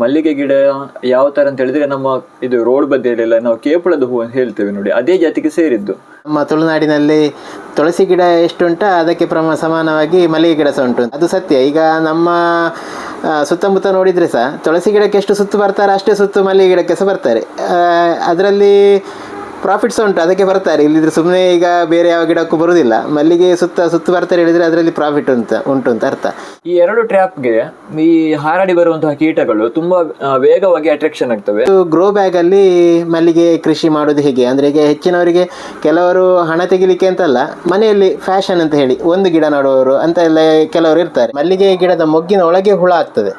ಮಲ್ಲಿಗೆ ಗಿಡ ಯಾವ ತರ ಅಂತ ಹೇಳಿದ್ರೆ ನಮ್ಮ ಇದು ರೋಡ್ ಬದಿಯಲ್ಲೆಲ್ಲ ನಾವು ಕೇಪಳದ ಹೂ ಅಂತ ಹೇಳ್ತೇವೆ ನೋಡಿ, ಅದೇ ಜಾತಿಗೆ ಸೇರಿದ್ದು. ನಮ್ಮ ತುಳುನಾಡಿನಲ್ಲಿ ತುಳಸಿ ಗಿಡ ಎಷ್ಟುಂಟ ಅದಕ್ಕೆ ಪ್ರಮ, ಸಮಾನವಾಗಿ ಮಲ್ಲಿಗೆ ಗಿಡ ಸಹ ಉಂಟು. ಅದು ಸತ್ಯ. ಈಗ ನಮ್ಮ ಸುತ್ತಮುತ್ತ ನೋಡಿದರೆ ಸಹ ತುಳಸಿ ಗಿಡಕ್ಕೆ ಎಷ್ಟು ಸುತ್ತು ಬರ್ತಾರೆ ಅಷ್ಟೇ ಸುತ್ತು ಮಲ್ಲಿಗೆ ಗಿಡಕ್ಕೆ ಸಹ ಬರ್ತಾರೆ. ಅದರಲ್ಲಿ ಪ್ರಾಫಿಟ್ಸ್ ಉಂಟು ಅದಕ್ಕೆ ಬರ್ತಾರೆ. ಇಲ್ಲಿದ್ರೆ ಸುಮ್ಮನೆ ಈಗ ಬೇರೆ ಯಾವ ಗಿಡಕ್ಕೂ ಬರುವುದಿಲ್ಲ ಮಲ್ಲಿಗೆ ಸುತ್ತ ಸುತ್ತು ಬರ್ತಾರೆ ಹೇಳಿದರೆ ಅದರಲ್ಲಿ ಪ್ರಾಫಿಟ್ ಅಂತ ಉಂಟು ಅಂತ ಅರ್ಥ. ಈ ಎರಡು ಟ್ರ್ಯಾಪ್ಗೆ ಈ ಹಾರಾಡಿ ಬರುವಂತಹ ಕೀಟಗಳು ತುಂಬಾ ವೇಗವಾಗಿ ಅಟ್ರಾಕ್ಷನ್ ಆಗ್ತವೆ. ಗ್ರೋ ಬ್ಯಾಗ್ ಅಲ್ಲಿ ಮಲ್ಲಿಗೆ ಕೃಷಿ ಮಾಡೋದು ಹೇಗೆ? ಅಂದ್ರೆ ಈಗ ಹೆಚ್ಚಿನವರಿಗೆ ಕೆಲವರು ಹಣ ತೆಗಿಲಿಕ್ಕೆ ಅಂತಲ್ಲ ಮನೆಯಲ್ಲಿ ಫ್ಯಾಷನ್ ಅಂತ ಹೇಳಿ ಒಂದು ಗಿಡ ನೋಡುವವರು ಅಂತ ಎಲ್ಲ ಕೆಲವರು ಇರ್ತಾರೆ. ಮಲ್ಲಿಗೆ ಗಿಡದ ಮೊಗ್ಗಿನ ಒಳಗೆ ಹುಳ ಆಗ್ತದೆ.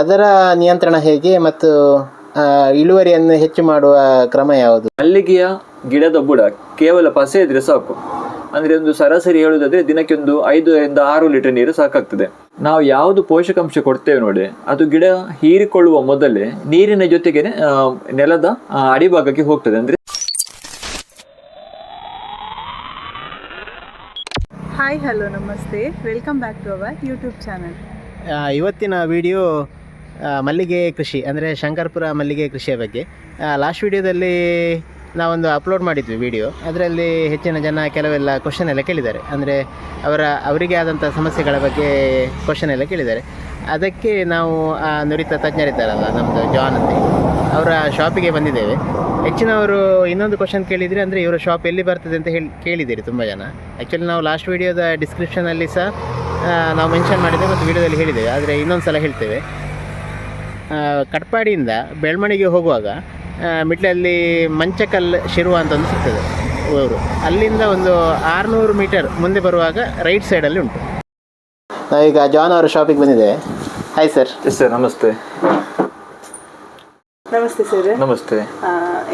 ಅದರ ನಿಯಂತ್ರಣ ಹೇಗೆ ಮತ್ತು ಇಳುವರಿಯನ್ನು ಹೆಚ್ಚು ಮಾಡುವ ಕ್ರಮ ಯಾವುದು? ಮಲ್ಲಿಗೆಯ ಗಿಡದ ಬುಡ ಕೇವಲ ಪಸೆ ಇದ್ರೆ ಸಾಕು. ಅಂದ್ರೆ ಒಂದು ಸರಾಸರಿ ಹೇಳುದಾದ್ರೆ ದಿನಕ್ಕೆ ಒಂದು ಐದರಿಂದ ಆರು ಲೀಟರ್ ನೀರು ಸಾಕಾಗ್ತದೆ. ನಾವು ಯಾವುದು ಪೋಷಕಾಂಶ ಕೊಡ್ತೇವೆ ನೋಡಿ ಅದು ಗಿಡ ಹೀರಿಕೊಳ್ಳುವ ಮೊದಲೇ ನೀರಿನ ಜೊತೆಗೆ ನೆಲದ ಅಡಿಭಾಗಕ್ಕೆ ಹೋಗ್ತದೆ. ಅಂದ್ರೆ ಹಾಯ್ ಹಲೋ ನಮಸ್ತೆ. Welcome back to our YouTube channel ಇವತ್ತಿನ ವಿಡಿಯೋ ಮಲ್ಲಿಗೆ ಕೃಷಿ, ಅಂದರೆ ಶಂಕರ್ಪುರ ಮಲ್ಲಿಗೆ ಕೃಷಿಯ ಬಗ್ಗೆ. ಲಾಸ್ಟ್ ವಿಡಿಯೋದಲ್ಲಿ ನಾವೊಂದು ಅಪ್ಲೋಡ್ ಮಾಡಿದ್ವಿ ವಿಡಿಯೋ ಅದರಲ್ಲಿ ಹೆಚ್ಚಿನ ಜನ ಕೆಲವೆಲ್ಲ ಕ್ವಶನ್ ಎಲ್ಲ ಕೇಳಿದ್ದಾರೆ. ಅಂದರೆ ಅವರ, ಅವರಿಗೆ ಆದಂಥ ಸಮಸ್ಯೆಗಳ ಬಗ್ಗೆ ಕ್ವಶನ್ ಎಲ್ಲ ಕೇಳಿದ್ದಾರೆ. ಅದಕ್ಕೆ ನಾವು ಆ ನುರಿತ ತಜ್ಞರಿದ್ದಾರಲ್ಲ ನಮ್ಮದು ಜಾನ್ ಅಂತ ಅವರ ಶಾಪಿಗೆ ಬಂದಿದ್ದೇವೆ. ಹೆಚ್ಚಿನವರು ಇನ್ನೊಂದು ಕ್ವಶನ್ ಕೇಳಿದರೆ, ಅಂದರೆ ಇವರ ಶಾಪ್ ಎಲ್ಲಿ ಬರ್ತದೆ ಅಂತ ಹೇಳಿ, ಕೇಳಿದ್ದೀರಿ ತುಂಬ ಜನ. ಆ್ಯಕ್ಚುಲಿ ನಾವು ಲಾಸ್ಟ್ ವಿಡಿಯೋದ ಡಿಸ್ಕ್ರಿಪ್ಷನಲ್ಲಿ ಸಹ ನಾವು ಮೆನ್ಷನ್ ಮಾಡಿದ್ದೇವೆ ಮತ್ತು ವಿಡಿಯೋದಲ್ಲಿ ಹೇಳಿದ್ದೇವೆ. ಆದರೆ ಇನ್ನೊಂದು ಸಲ ಹೇಳ್ತೇವೆ. ಕಟ್ಪಾಡಿಯಿಂದ ಬೆಳ್ಮಣಿಗೆ ಹೋಗುವಾಗ ಮಿಟ್ಲಲ್ಲಿ ಮಿಡ್ಲಲ್ಲಿ ಮಂಚಕಲ್ ಶಿರುವ ಅಂತ ಒಂದು ಸಿಗ್ತದೆ ಊರು. ಅಲ್ಲಿಂದ ಒಂದು ಆರುನೂರು ಮೀಟರ್ ಮುಂದೆ ಬರುವಾಗ ರೈಟ್ ಸೈಡಲ್ಲಿ ಉಂಟು. ಈಗ ಜಾನ್ ಅವರ ಶಾಪಿಗೆ ಬಂದಿದೆ. ಹಾಯ್ ಸರ್ ಸರ್ ನಮಸ್ತೆ. ನಮಸ್ತೆ ಸರ್ ನಮಸ್ತೆ.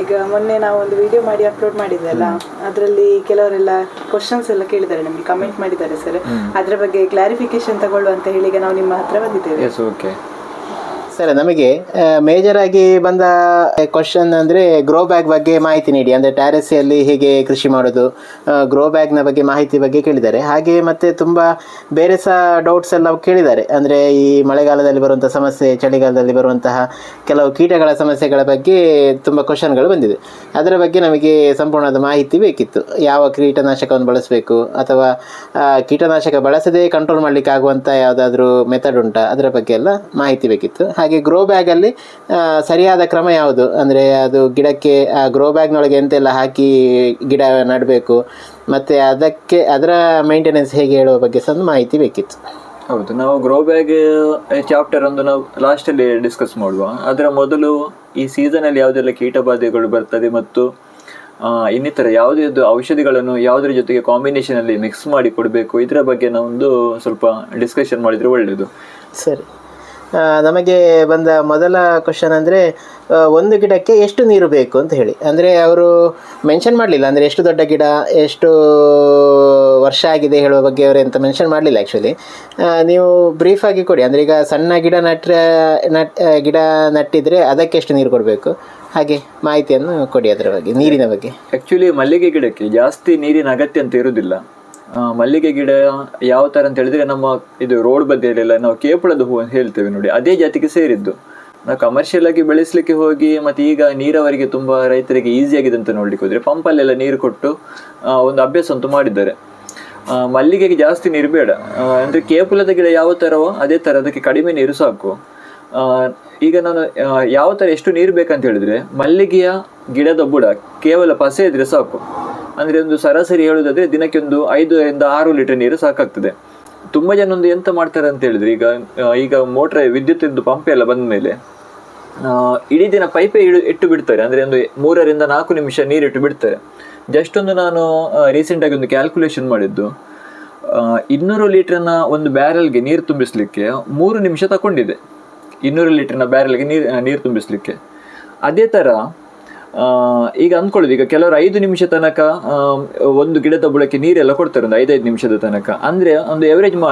ಈಗ ಮೊನ್ನೆ ನಾವು ಒಂದು ವಿಡಿಯೋ ಮಾಡಿ ಅಪ್ಲೋಡ್ ಮಾಡಿದ್ವಲ್ಲ ಅದರಲ್ಲಿ ಕೆಲವರೆಲ್ಲ ಕ್ವಶನ್ಸ್ ಎಲ್ಲ ಕೇಳಿದ್ದಾರೆ ನಮಗೆ ಕಮೆಂಟ್ ಮಾಡಿದ್ದಾರೆ ಸರ್ ಅದರ ಬಗ್ಗೆ ಕ್ಲಾರಿಫಿಕೇಶನ್ ತಗೊಳ್ಳುವಂತ ಹೇಳಿ ಈಗ ನಾವು ನಿಮ್ಮ ಹತ್ರ ಬಂದಿದ್ದೇವೆ. ಓಕೆ ಸರ್, ನಮಗೆ ಮೇಜರ್ ಆಗಿ ಬಂದ ಕ್ವಶನ್ ಅಂದ್ರೆ ಗ್ರೋ ಬ್ಯಾಗ್ ಬಗ್ಗೆ ಮಾಹಿತಿ ನೀಡಿ. ಅಂದರೆ ಟ್ಯಾರೆಸಿಯಲ್ಲಿ ಹೇಗೆ ಕೃಷಿ ಮಾಡೋದು ಗ್ರೋ ಬ್ಯಾಗ್ನ ಬಗ್ಗೆ ಮಾಹಿತಿ ಬಗ್ಗೆ ಕೇಳಿದ್ದಾರೆ. ಹಾಗೆ ಮತ್ತೆ ತುಂಬಾ ಬೇರೆ ಸಹ ಡೌಟ್ಸ್ ಎಲ್ಲ ಕೇಳಿದ್ದಾರೆ. ಅಂದ್ರೆ ಈ ಮಳೆಗಾಲದಲ್ಲಿ ಬರುವಂತಹ ಸಮಸ್ಯೆ, ಚಳಿಗಾಲದಲ್ಲಿ ಬರುವಂತಹ ಕೆಲವು ಕೀಟಗಳ ಸಮಸ್ಯೆಗಳ ಬಗ್ಗೆ ತುಂಬಾ ಕ್ವಶನ್ಗಳು ಬಂದಿದೆ. ಅದರ ಬಗ್ಗೆ ನಮಗೆ ಸಂಪೂರ್ಣವಾದ ಮಾಹಿತಿ ಬೇಕಿತ್ತು. ಯಾವ ಕೀಟನಾಶಕವನ್ನು ಬಳಸಬೇಕು ಅಥವಾ ಕೀಟನಾಶಕ ಬಳಸದೆ ಕಂಟ್ರೋಲ್ ಮಾಡಲಿಕ್ಕೆ ಆಗುವಂತ ಯಾವುದಾದ್ರೂ ಮೆಥಡ್ ಉಂಟಾ? ಅದರ ಬಗ್ಗೆ ಎಲ್ಲ ಮಾಹಿತಿ ಬೇಕಿತ್ತು. ಹಾಗೆ ಗ್ರೋ ಬ್ಯಾಗಲ್ಲಿ ಸರಿಯಾದ ಕ್ರಮ ಯಾವುದು? ಅಂದರೆ ಅದು ಗಿಡಕ್ಕೆ ಆ ಗ್ರೋ ಬ್ಯಾಗ್ನೊಳಗೆ ಎಂತೆಲ್ಲ ಹಾಕಿ ಗಿಡ ನೆಡಬೇಕು? ಮತ್ತು ಅದಕ್ಕೆ ಅದರ ಮೇಂಟೆನೆನ್ಸ್ ಹೇಗೆ ಹೇಳುವ ಬಗ್ಗೆ ಸಹ ಮಾಹಿತಿ ಬೇಕಿತ್ತು. ಹೌದು ನಾವು ಗ್ರೋ ಬ್ಯಾಗ್ ಚಾಪ್ಟರ್ ಒಂದು ನಾವು ಲಾಸ್ಟಲ್ಲಿ ಡಿಸ್ಕಸ್ ಮಾಡುವ. ಅದರ ಮೊದಲು ಈ ಸೀಸನಲ್ಲಿ ಯಾವುದೆಲ್ಲ ಕೀಟಬಾಧೆಗಳು ಬರ್ತದೆ ಮತ್ತು ಇನ್ನಿತರ ಯಾವುದೇ ಔಷಧಿಗಳನ್ನು ಯಾವುದರ ಜೊತೆಗೆ ಕಾಂಬಿನೇಷನಲ್ಲಿ ಮಿಕ್ಸ್ ಮಾಡಿ ಕೊಡಬೇಕು ಇದರ ಬಗ್ಗೆ ನಾವೊಂದು ಸ್ವಲ್ಪ ಡಿಸ್ಕಷನ್ ಮಾಡಿದರೆ ಒಳ್ಳೆಯದು ಸರಿ. ನಮಗೆ ಬಂದ ಮೊದಲ ಕ್ವಶನ್ ಅಂದರೆ ಒಂದು ಗಿಡಕ್ಕೆ ಎಷ್ಟು ನೀರು ಬೇಕು ಅಂತ ಹೇಳಿ. ಅಂದರೆ ಅವರು ಮೆನ್ಷನ್ ಮಾಡಲಿಲ್ಲ. ಅಂದರೆ ಎಷ್ಟು ದೊಡ್ಡ ಗಿಡ ಎಷ್ಟು ವರ್ಷ ಆಗಿದೆ ಹೇಳುವ ಬಗ್ಗೆ ಅವರು ಎಂತ ಮೆನ್ಷನ್ ಮಾಡಲಿಲ್ಲ ಆ್ಯಕ್ಚುಲಿ ನೀವು ಬ್ರೀಫಾಗಿ ಕೊಡಿ. ಅಂದರೆ ಈಗ ಸಣ್ಣ ಗಿಡ ನಟ್ ಆ, ಗಿಡ ನಟ್ಟಿದರೆ ಅದಕ್ಕೆ ಎಷ್ಟು ನೀರು ಕೊಡಬೇಕು? ಹಾಗೆ ಮಾಹಿತಿಯನ್ನು ಕೊಡಿ ಅದರ ಬಗ್ಗೆ ನೀರಿನ ಬಗ್ಗೆ. ಆ್ಯಕ್ಚುಲಿ ಮಲ್ಲಿಗೆ ಗಿಡಕ್ಕೆ ಜಾಸ್ತಿ ನೀರಿನ ಅಗತ್ಯ ಅಂತ ಇರುವುದಿಲ್ಲ ಮಲ್ಲಿಗೆ ಗಿಡ ಯಾವ ತರ ಅಂತ ಹೇಳಿದ್ರೆ ನಮ್ಮ ಇದು ರೋಡ್ ಬದಿಯಲ್ಲೆಲ್ಲ ನಾವು ಕೇಪಳದ ಹೂ ಅಂತ ಹೇಳ್ತೇವೆ ನೋಡಿ, ಅದೇ ಜಾತಿಗೆ ಸೇರಿದ್ದು. ನಾವು ಕಮರ್ಷಿಯಲ್ ಆಗಿ ಬೆಳೆಸಲಿಕ್ಕೆ ಹೋಗಿ, ಮತ್ತೆ ಈಗ ನೀರಾವರಿಗೆ ತುಂಬಾ ರೈತರಿಗೆ ಈಸಿ ಆಗಿದೆ ಅಂತ ನೋಡ್ಲಿಕ್ಕೆ ಹೋದ್ರೆ ಪಂಪಲ್ಲೆಲ್ಲ ನೀರು ಕೊಟ್ಟು ಒಂದು ಅಭ್ಯಾಸ ಅಂತೂ ಮಾಡಿದ್ದಾರೆ. ಮಲ್ಲಿಗೆಗೆ ಜಾಸ್ತಿ ನೀರು ಬೇಡ. ಅಂದರೆ ಕೇಪುಲದ ಗಿಡ ಯಾವ ತರವೋ ಅದೇ ತರ ಅದಕ್ಕೆ ಕಡಿಮೆ ನೀರು ಸಾಕು. ಈಗ ನಾನು ಯಾವ ತರ ಎಷ್ಟು ನೀರು ಬೇಕಂತ ಹೇಳಿದ್ರೆ ಮಲ್ಲಿಗೆಯ ಗಿಡದ ಬುಡ ಕೇವಲ ಪಸೆ ಇದ್ರೆ ಸಾಕು. ಅಂದ್ರೆ ಒಂದು ಸರಾಸರಿ ಹೇಳುದಾದ್ರೆ ದಿನಕ್ಕೆ ಒಂದು ಐದರಿಂದ ಆರು ಲೀಟರ್ ನೀರು ಸಾಕಾಗ್ತದೆ. ತುಂಬಾ ಜನ ಒಂದು ಎಂತ ಮಾಡ್ತಾರೆ ಅಂತ ಹೇಳಿದ್ರೆ ಈಗ ಈಗ ಮೋಟ್ರ್ ವಿದ್ಯುತ್ ಪಂಪ್ ಎಲ್ಲ ಬಂದ ಮೇಲೆ ಇಡೀ ದಿನ ಪೈಪೇ ಇಡು, ಇಟ್ಟು ಬಿಡ್ತಾರೆ. ಅಂದರೆ ಒಂದು ಮೂರರಿಂದ ನಾಲ್ಕು ನಿಮಿಷ ನೀರಿಟ್ಟು ಬಿಡ್ತಾರೆ. ಜಸ್ಟ್ ಒಂದು ನಾನು ರೀಸೆಂಟಾಗಿ ಒಂದು ಕ್ಯಾಲ್ಕುಲೇಷನ್ ಮಾಡಿದ್ದು ಇನ್ನೂರು ಲೀಟ್ರನ್ನ ಒಂದು ಬ್ಯಾರಲ್ಗೆ ನೀರು ತುಂಬಿಸ್ಲಿಕ್ಕೆ ಮೂರು ನಿಮಿಷ ತಗೊಂಡಿದೆ. ಇನ್ನೂರು ಲೀಟ್ರ್ನ ಬ್ಯಾರಲ್ಗೆ ನೀರು ನೀರು ತುಂಬಿಸಲಿಕ್ಕೆ. ಅದೇ ಥರ ಈಗ ಅಂದ್ಕೊಳ್ಳೋದು, ಈಗ ಕೆಲವರು ಐದು ನಿಮಿಷ ತನಕ ಒಂದು ಗಿಡದ ಬುಡಕ್ಕೆ ನೀರೆಲ್ಲ ಕೊಡ್ತಾರೆ, ಒಂದು ಐದೈದು ನಿಮಿಷದ ತನಕ. ಅಂದರೆ ಒಂದು ಎವರೇಜ್ ಮಾ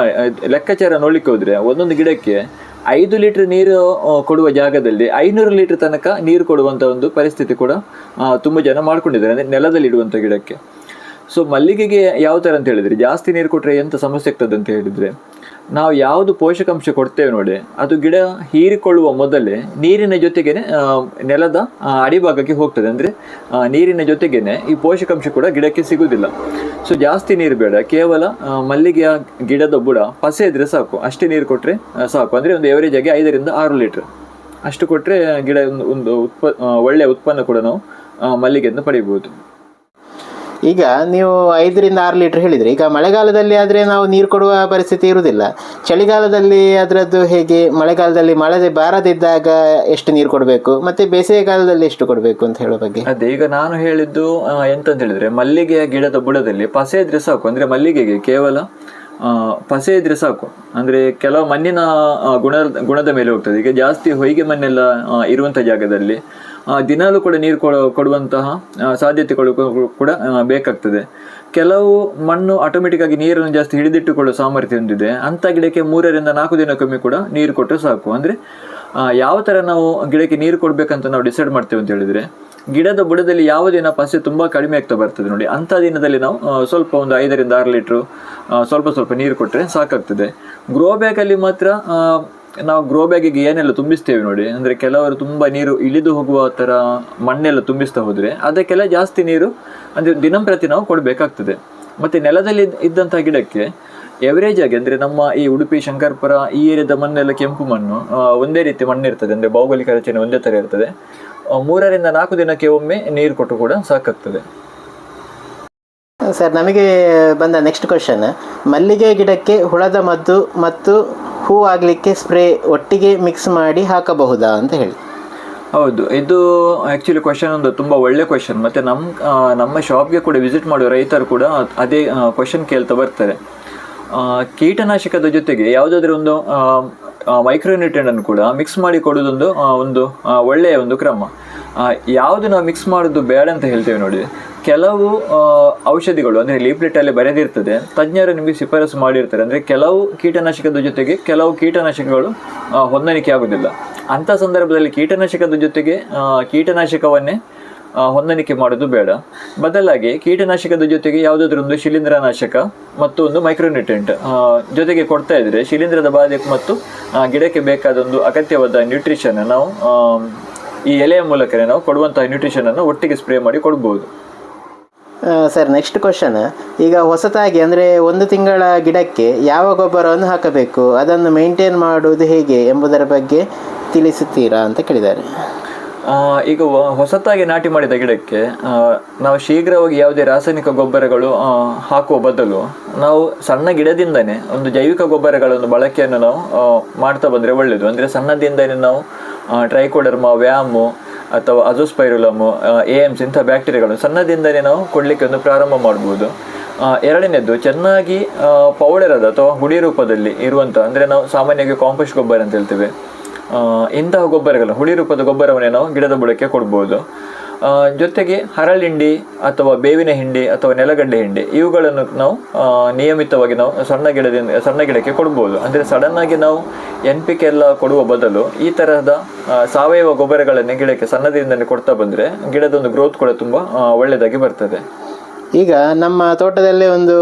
ಲೆಕ್ಕಾಚಾರ ನೋಡ್ಲಿಕ್ಕೆ ಹೋದರೆ, ಒಂದೊಂದು ಗಿಡಕ್ಕೆ ಐದು ಲೀಟರ್ ನೀರು ಕೊಡುವ ಜಾಗದಲ್ಲಿ ಐನೂರು ಲೀಟ್ರ್ ತನಕ ನೀರು ಕೊಡುವಂಥ ಒಂದು ಪರಿಸ್ಥಿತಿ ಕೂಡ ತುಂಬ ಜನ ಮಾಡ್ಕೊಂಡಿದ್ದಾರೆ. ಅಂದರೆ ನೆಲದಲ್ಲಿ ಇಡುವಂಥ ಗಿಡಕ್ಕೆ. ಸೊ ಮಲ್ಲಿಗೆಗೆ ಯಾವ ಥರ ಅಂತ ಹೇಳಿದ್ರೆ? ಜಾಸ್ತಿ ನೀರು ಕೊಟ್ಟರೆ ಎಂತ ಸಮಸ್ಯೆ ಆಗ್ತದೆ ಅಂತ ಹೇಳಿದ್ರೆ, ನಾವು ಯಾವುದು ಪೋಷಕಾಂಶ ಕೊಡ್ತೇವೆ ನೋಡಿ, ಅದು ಗಿಡ ಹೀರಿಕೊಳ್ಳುವ ಮೊದಲೇ ನೀರಿನ ಜೊತೆಗೇನೆ ನೆಲದ ಅಡಿಭಾಗಕ್ಕೆ ಹೋಗ್ತದೆ. ಅಂದರೆ ನೀರಿನ ಜೊತೆಗೇನೆ ಈ ಪೋಷಕಾಂಶ ಕೂಡ ಗಿಡಕ್ಕೆ ಸಿಗುವುದಿಲ್ಲ ಸೊ ಜಾಸ್ತಿ ನೀರು ಬೇಡ. ಕೇವಲ ಮಲ್ಲಿಗೆಯ ಗಿಡದ ಬುಡ ಪಸೆ ಇದ್ದರೆ ಸಾಕು. ಅಷ್ಟೇ ನೀರು ಕೊಟ್ಟರೆ ಸಾಕು. ಅಂದರೆ ಒಂದು ಎವರೇಜ್ ಆಗಿ ಐದರಿಂದ ಆರು ಲೀಟ್ರ್. ಅಷ್ಟು ಕೊಟ್ಟರೆ ಗಿಡ ಒಂದು ಒಂದು ಉತ್ಪ ಒಳ್ಳೆಯ ಉತ್ಪನ್ನ ಕೂಡ ನಾವು ಮಲ್ಲಿಗೆಯನ್ನು ಪಡೆಯಬಹುದು. ಈಗ ನೀವು ಐದರಿಂದ ಆರು ಲೀಟರ್ ಹೇಳಿದರೆ. ಈಗ ಮಳೆಗಾಲದಲ್ಲಿ ಆದರೆ ನಾವು ನೀರು ಕೊಡುವ ಪರಿಸ್ಥಿತಿ ಇರುವುದಿಲ್ಲ. ಚಳಿಗಾಲದಲ್ಲಿ ಅದರದ್ದು ಹೇಗೆ? ಮಳೆಗಾಲದಲ್ಲಿ ಮಳೆ ಬಾರದಿದ್ದಾಗ ಎಷ್ಟು ನೀರು ಕೊಡಬೇಕು? ಮತ್ತು ಬೇಸಿಗೆ ಕಾಲದಲ್ಲಿ ಎಷ್ಟು ಕೊಡಬೇಕು ಅಂತ ಹೇಳೋ ಬಗ್ಗೆ. ಅದೇ, ಈಗ ನಾನು ಹೇಳಿದ್ದು ಎಂತಂತ ಹೇಳಿದ್ರೆ, ಮಲ್ಲಿಗೆಯ ಗಿಡದ ಬುಡದಲ್ಲಿ ಪಸೆ ಇದ್ರೆ ಸಾಕು. ಅಂದ್ರೆ ಮಲ್ಲಿಗೆಗೆ ಕೇವಲ ಪಸೆ ಇದ್ರೆ ಸಾಕು. ಅಂದ್ರೆ ಕೆಲವು ಮಣ್ಣಿನ ಗುಣ ಗುಣದ ಮೇಲೆ ಹೋಗ್ತದೆ. ಈಗ ಜಾಸ್ತಿ ಹೊಯ್ಗೆ ಮಣ್ಣೆಲ್ಲ ಇರುವಂತ ಜಾಗದಲ್ಲಿ ದಿನಾಲೂ ಕೂಡ ನೀರು ಕೊಡ, ಕೊಡುವಂತಹ ಸಾಧ್ಯತೆಗಳು ಕೂಡ ಬೇಕಾಗ್ತದೆ. ಕೆಲವು ಮಣ್ಣು ಆಟೋಮೆಟಿಕ್ ಆಗಿ ನೀರನ್ನು ಜಾಸ್ತಿ ಹಿಡಿದಿಟ್ಟುಕೊಳ್ಳುವ ಸಾಮರ್ಥ್ಯ ಹೊಂದಿದೆ. ಅಂತ ಗಿಡಕ್ಕೆ ಮೂರರಿಂದ ನಾಲ್ಕು ದಿನಕ್ಕೊಮ್ಮೆ ಕೂಡ ನೀರು ಕೊಟ್ಟರೆ ಸಾಕು. ಅಂದ್ರೆ ಯಾವ ತರ ನಾವು ಗಿಡಕ್ಕೆ ನೀರು ಕೊಡಬೇಕಂತ ನಾವು ಡಿಸೈಡ್ ಮಾಡ್ತೇವೆ ಅಂತ ಹೇಳಿದ್ರೆ, ಗಿಡದ ಬುಡದಲ್ಲಿ ಯಾವ ದಿನ ಪಸೆ ತುಂಬಾ ಕಡಿಮೆ ಆಗ್ತಾ ಬರ್ತದೆ ನೋಡಿ. ಅಂತ ದಿನದಲ್ಲಿ ನಾವು ಸ್ವಲ್ಪ ಒಂದು ಐದರಿಂದ ಆರು ಲೀಟ್ರು ಸ್ವಲ್ಪ ಸ್ವಲ್ಪ ನೀರು ಕೊಟ್ಟರೆ ಸಾಕಾಗ್ತದೆ. ಗ್ರೋ ಬ್ಯಾಗಲ್ಲಿ ಮಾತ್ರ ನಾವು ಗ್ರೋ ಬ್ಯಾಗಿಗೆ ಏನೆಲ್ಲ ತುಂಬಿಸ್ತೇವೆ ನೋಡಿ, ಅಂದ್ರೆ ಕೆಲವರು ತುಂಬಾ ನೀರು ಇಳಿದು ಹೋಗುವ ತರ ಮಣ್ಣೆಲ್ಲ ತುಂಬಿಸ್ತಾ ಹೋದರೆ ಅದಕ್ಕೆಲ್ಲ ಜಾಸ್ತಿ ನೀರು ಅಂದ್ರೆ ದಿನಂಪ್ರತಿ ನಾವು ಕೊಡಬೇಕಾಗ್ತದೆ. ಮತ್ತೆ ನೆಲದಲ್ಲಿ ಇದ್ದಂಥ ಗಿಡಕ್ಕೆ ಎವರೇಜ್ ಆಗಿ ಅಂದರೆ ನಮ್ಮ ಈ ಉಡುಪಿ, ಶಂಕರ್ಪುರ ಈ ಏರಿಯಾದ ಮಣ್ಣೆಲ್ಲ ಕೆಂಪು ಮಣ್ಣು ಒಂದೇ ರೀತಿ ಮಣ್ಣು ಇರ್ತದೆ ಅಂದ್ರೆ ಭೌಗೋಳಿಕ ರಚನೆ ಒಂದೇ ತರ ಇರ್ತದೆ. ಮೂರರಿಂದ ನಾಲ್ಕು ದಿನಕ್ಕೆ ಒಮ್ಮೆ ನೀರು ಕೊಟ್ಟು ಕೂಡ ಸಾಕಾಗ್ತದೆ. ಸರ್, ನಮಗೆ ಬಂದ ನೆಕ್ಸ್ಟ್ ಕ್ವಶನ್ ಮಲ್ಲಿಗೆ ಗಿಡಕ್ಕೆ ಹುಳದ ಮದ್ದು ಮತ್ತು ಹೂ ಆಗಲಿಕ್ಕೆ ಸ್ಪ್ರೇ ಒಟ್ಟಿಗೆ ಮಿಕ್ಸ್ ಮಾಡಿ ಹಾಕಬಹುದಾ ಅಂತ ಹೇಳಿ. ಹೌದು, ಇದು ಆ್ಯಕ್ಚುಲಿ ಕ್ವಶನ್ ಒಂದು ತುಂಬ ಒಳ್ಳೆ ಕ್ವಶನ್ ಮತ್ತು ನಮ್ಮ ನಮ್ಮ ಶಾಪ್ಗೆ ಕೂಡ ವಿಸಿಟ್ ಮಾಡುವ ರೈತರು ಕೂಡ ಅದೇ ಕ್ವಶನ್ ಕೇಳ್ತಾ ಬರ್ತಾರೆ. ಕೀಟನಾಶಕದ ಜೊತೆಗೆ ಯಾವುದಾದ್ರೂ ಒಂದು ಮೈಕ್ರೋನ್ಯೂಟ್ರೆಂಟ್ ಅನ್ನು ಕೂಡ ಮಿಕ್ಸ್ ಮಾಡಿ ಕೊಡೋದೊಂದು ಒಂದು ಒಳ್ಳೆಯ ಒಂದು ಕ್ರಮ. ಯಾವುದು ನಾವು ಮಿಕ್ಸ್ ಮಾಡೋದು ಬೇಡ ಅಂತ ಹೇಳ್ತೇವೆ ನೋಡಿ. ಕೆಲವು ಔಷಧಿಗಳು, ಅಂದರೆ ಲೀಪ್ಲೆಟಲ್ಲಿ ಬರೆದಿರ್ತದೆ, ತಜ್ಞರು ನಿಮಗೆ ಶಿಫಾರಸು ಮಾಡಿರ್ತಾರೆ. ಅಂದರೆ ಕೆಲವು ಕೀಟನಾಶಕದ ಜೊತೆಗೆ ಕೆಲವು ಕೀಟನಾಶಕಗಳು ಹೊಂದಾಣಿಕೆ ಆಗೋದಿಲ್ಲ. ಅಂಥ ಸಂದರ್ಭದಲ್ಲಿ ಕೀಟನಾಶಕದ ಜೊತೆಗೆ ಕೀಟನಾಶಕವನ್ನೇ ಹೊಂದಾಣಿಕೆ ಮಾಡೋದು ಬೇಡ. ಬದಲಾಗಿ ಕೀಟನಾಶಕದ ಜೊತೆಗೆ ಯಾವುದಾದ್ರೂ ಒಂದು ಶಿಲೀಂಧ್ರನಾಶಕ ಮತ್ತು ಒಂದು ಮೈಕ್ರೋನ್ಯೂಟ್ರೆಂಟ್ ಜೊತೆಗೆ ಕೊಡ್ತಾ ಇದ್ದರೆ ಶಿಲೀಂಧ್ರದ ಬಾಧೆ ಮತ್ತು ಗಿಡಕ್ಕೆ ಬೇಕಾದ ಒಂದು ಅಗತ್ಯವಾದ ನ್ಯೂಟ್ರಿಷನ್ ನಾವು ಈ ಎಲೆಯ ಮೂಲಕನೇ ನಾವು ಕೊಡುವಂತಹ ನ್ಯೂಟ್ರಿಷನ್ ಅನ್ನು ಒಟ್ಟಿಗೆ ಸ್ಪ್ರೇ ಮಾಡಿ ಕೊಡ್ಬೋದು. ಸರ್ ನೆಕ್ಸ್ಟ್ ಕ್ವಶನ್ ಈಗ ಹೊಸತಾಗಿ ಅಂದರೆ ಒಂದು ತಿಂಗಳ ಗಿಡಕ್ಕೆ ಯಾವ ಗೊಬ್ಬರವನ್ನು ಹಾಕಬೇಕು? ಅದನ್ನು ಮೇಂಟೈನ್ ಮಾಡುವುದು ಹೇಗೆ ಎಂಬುದರ ಬಗ್ಗೆ ತಿಳಿಸುತ್ತೀರಾ ಅಂತ ಕೇಳಿದ್ದಾರೆ. ಈಗ ಹೊಸತಾಗಿ ನಾಟಿ ಮಾಡಿದ ಗಿಡಕ್ಕೆ ನಾವು ಶೀಘ್ರವಾಗಿ ಯಾವುದೇ ರಾಸಾಯನಿಕ ಗೊಬ್ಬರಗಳು ಹಾಕುವ ಬದಲು ನಾವು ಸಣ್ಣ ಗಿಡದಿಂದನೇ ಒಂದು ಜೈವಿಕ ಗೊಬ್ಬರಗಳನ್ನು ಒಂದು ಬಳಕೆಯನ್ನು ನಾವು ಮಾಡ್ತಾ ಬಂದರೆ ಒಳ್ಳೆಯದು ಅಂದರೆ ಸಣ್ಣದಿಂದನೇ ನಾವು ಟ್ರೈಕೋಡರ್ಮ ವ್ಯಾಮು ಅಥವಾ ಅಜೋಸ್ಪೈರುಲಮು ಎ ಎಮ್ಸ್ ಇಂಥ ಬ್ಯಾಕ್ಟೀರಿಯಾಗಳು ಸಣ್ಣದಿಂದಲೇ ನಾವು ಕೊಡಲಿಕ್ಕೆ ಒಂದು ಪ್ರಾರಂಭ ಮಾಡ್ಬೋದು. ಎರಡನೇದು ಚೆನ್ನಾಗಿ ಪೌಡರದ ಅಥವಾ ಹುಡಿ ರೂಪದಲ್ಲಿ ಇರುವಂಥ, ಅಂದರೆ ನಾವು ಸಾಮಾನ್ಯವಾಗಿ ಕಾಂಪೋಸ್ಟ್ ಗೊಬ್ಬರ ಅಂತ ಹೇಳ್ತೇವೆ. ಇಂತಹ ಗೊಬ್ಬರಗಳು ಹುಳಿ ರೂಪದ ಗೊಬ್ಬರವನ್ನೇ ನಾವು ಗಿಡದ ಬುಡಕ್ಕೆ ಕೊಡ್ಬೋದು. ಜೊತೆಗೆ ಹರಳಿಂಡಿ ಅಥವಾ ಬೇವಿನ ಹಿಂಡಿ ಅಥವಾ ನೆಲಗಡ್ಡೆ ಹಿಂಡಿ, ಇವುಗಳನ್ನು ನಾವು ನಿಯಮಿತವಾಗಿ ನಾವು ಸಣ್ಣ ಗಿಡದಿಂದ, ಸಣ್ಣ ಗಿಡಕ್ಕೆ ಕೊಡ್ಬೋದು. ಅಂದರೆ ಆಗಿ ನಾವು ಎನ್ ಪಿ ಕೆ ಎಲ್ಲ ಕೊಡುವ ಬದಲು ಈ ತರಹದ ಸಾವಯವ ಗೊಬ್ಬರಗಳನ್ನೇ ಗಿಡಕ್ಕೆ ಸಣ್ಣದಿಂದಲೇ ಕೊಡ್ತಾ ಬಂದರೆ ಗಿಡದೊಂದು ಗ್ರೋತ್ ಕೂಡ ತುಂಬ ಒಳ್ಳೆಯದಾಗಿ ಬರ್ತದೆ. ಈಗ ನಮ್ಮ ತೋಟದಲ್ಲಿ ಒಂದು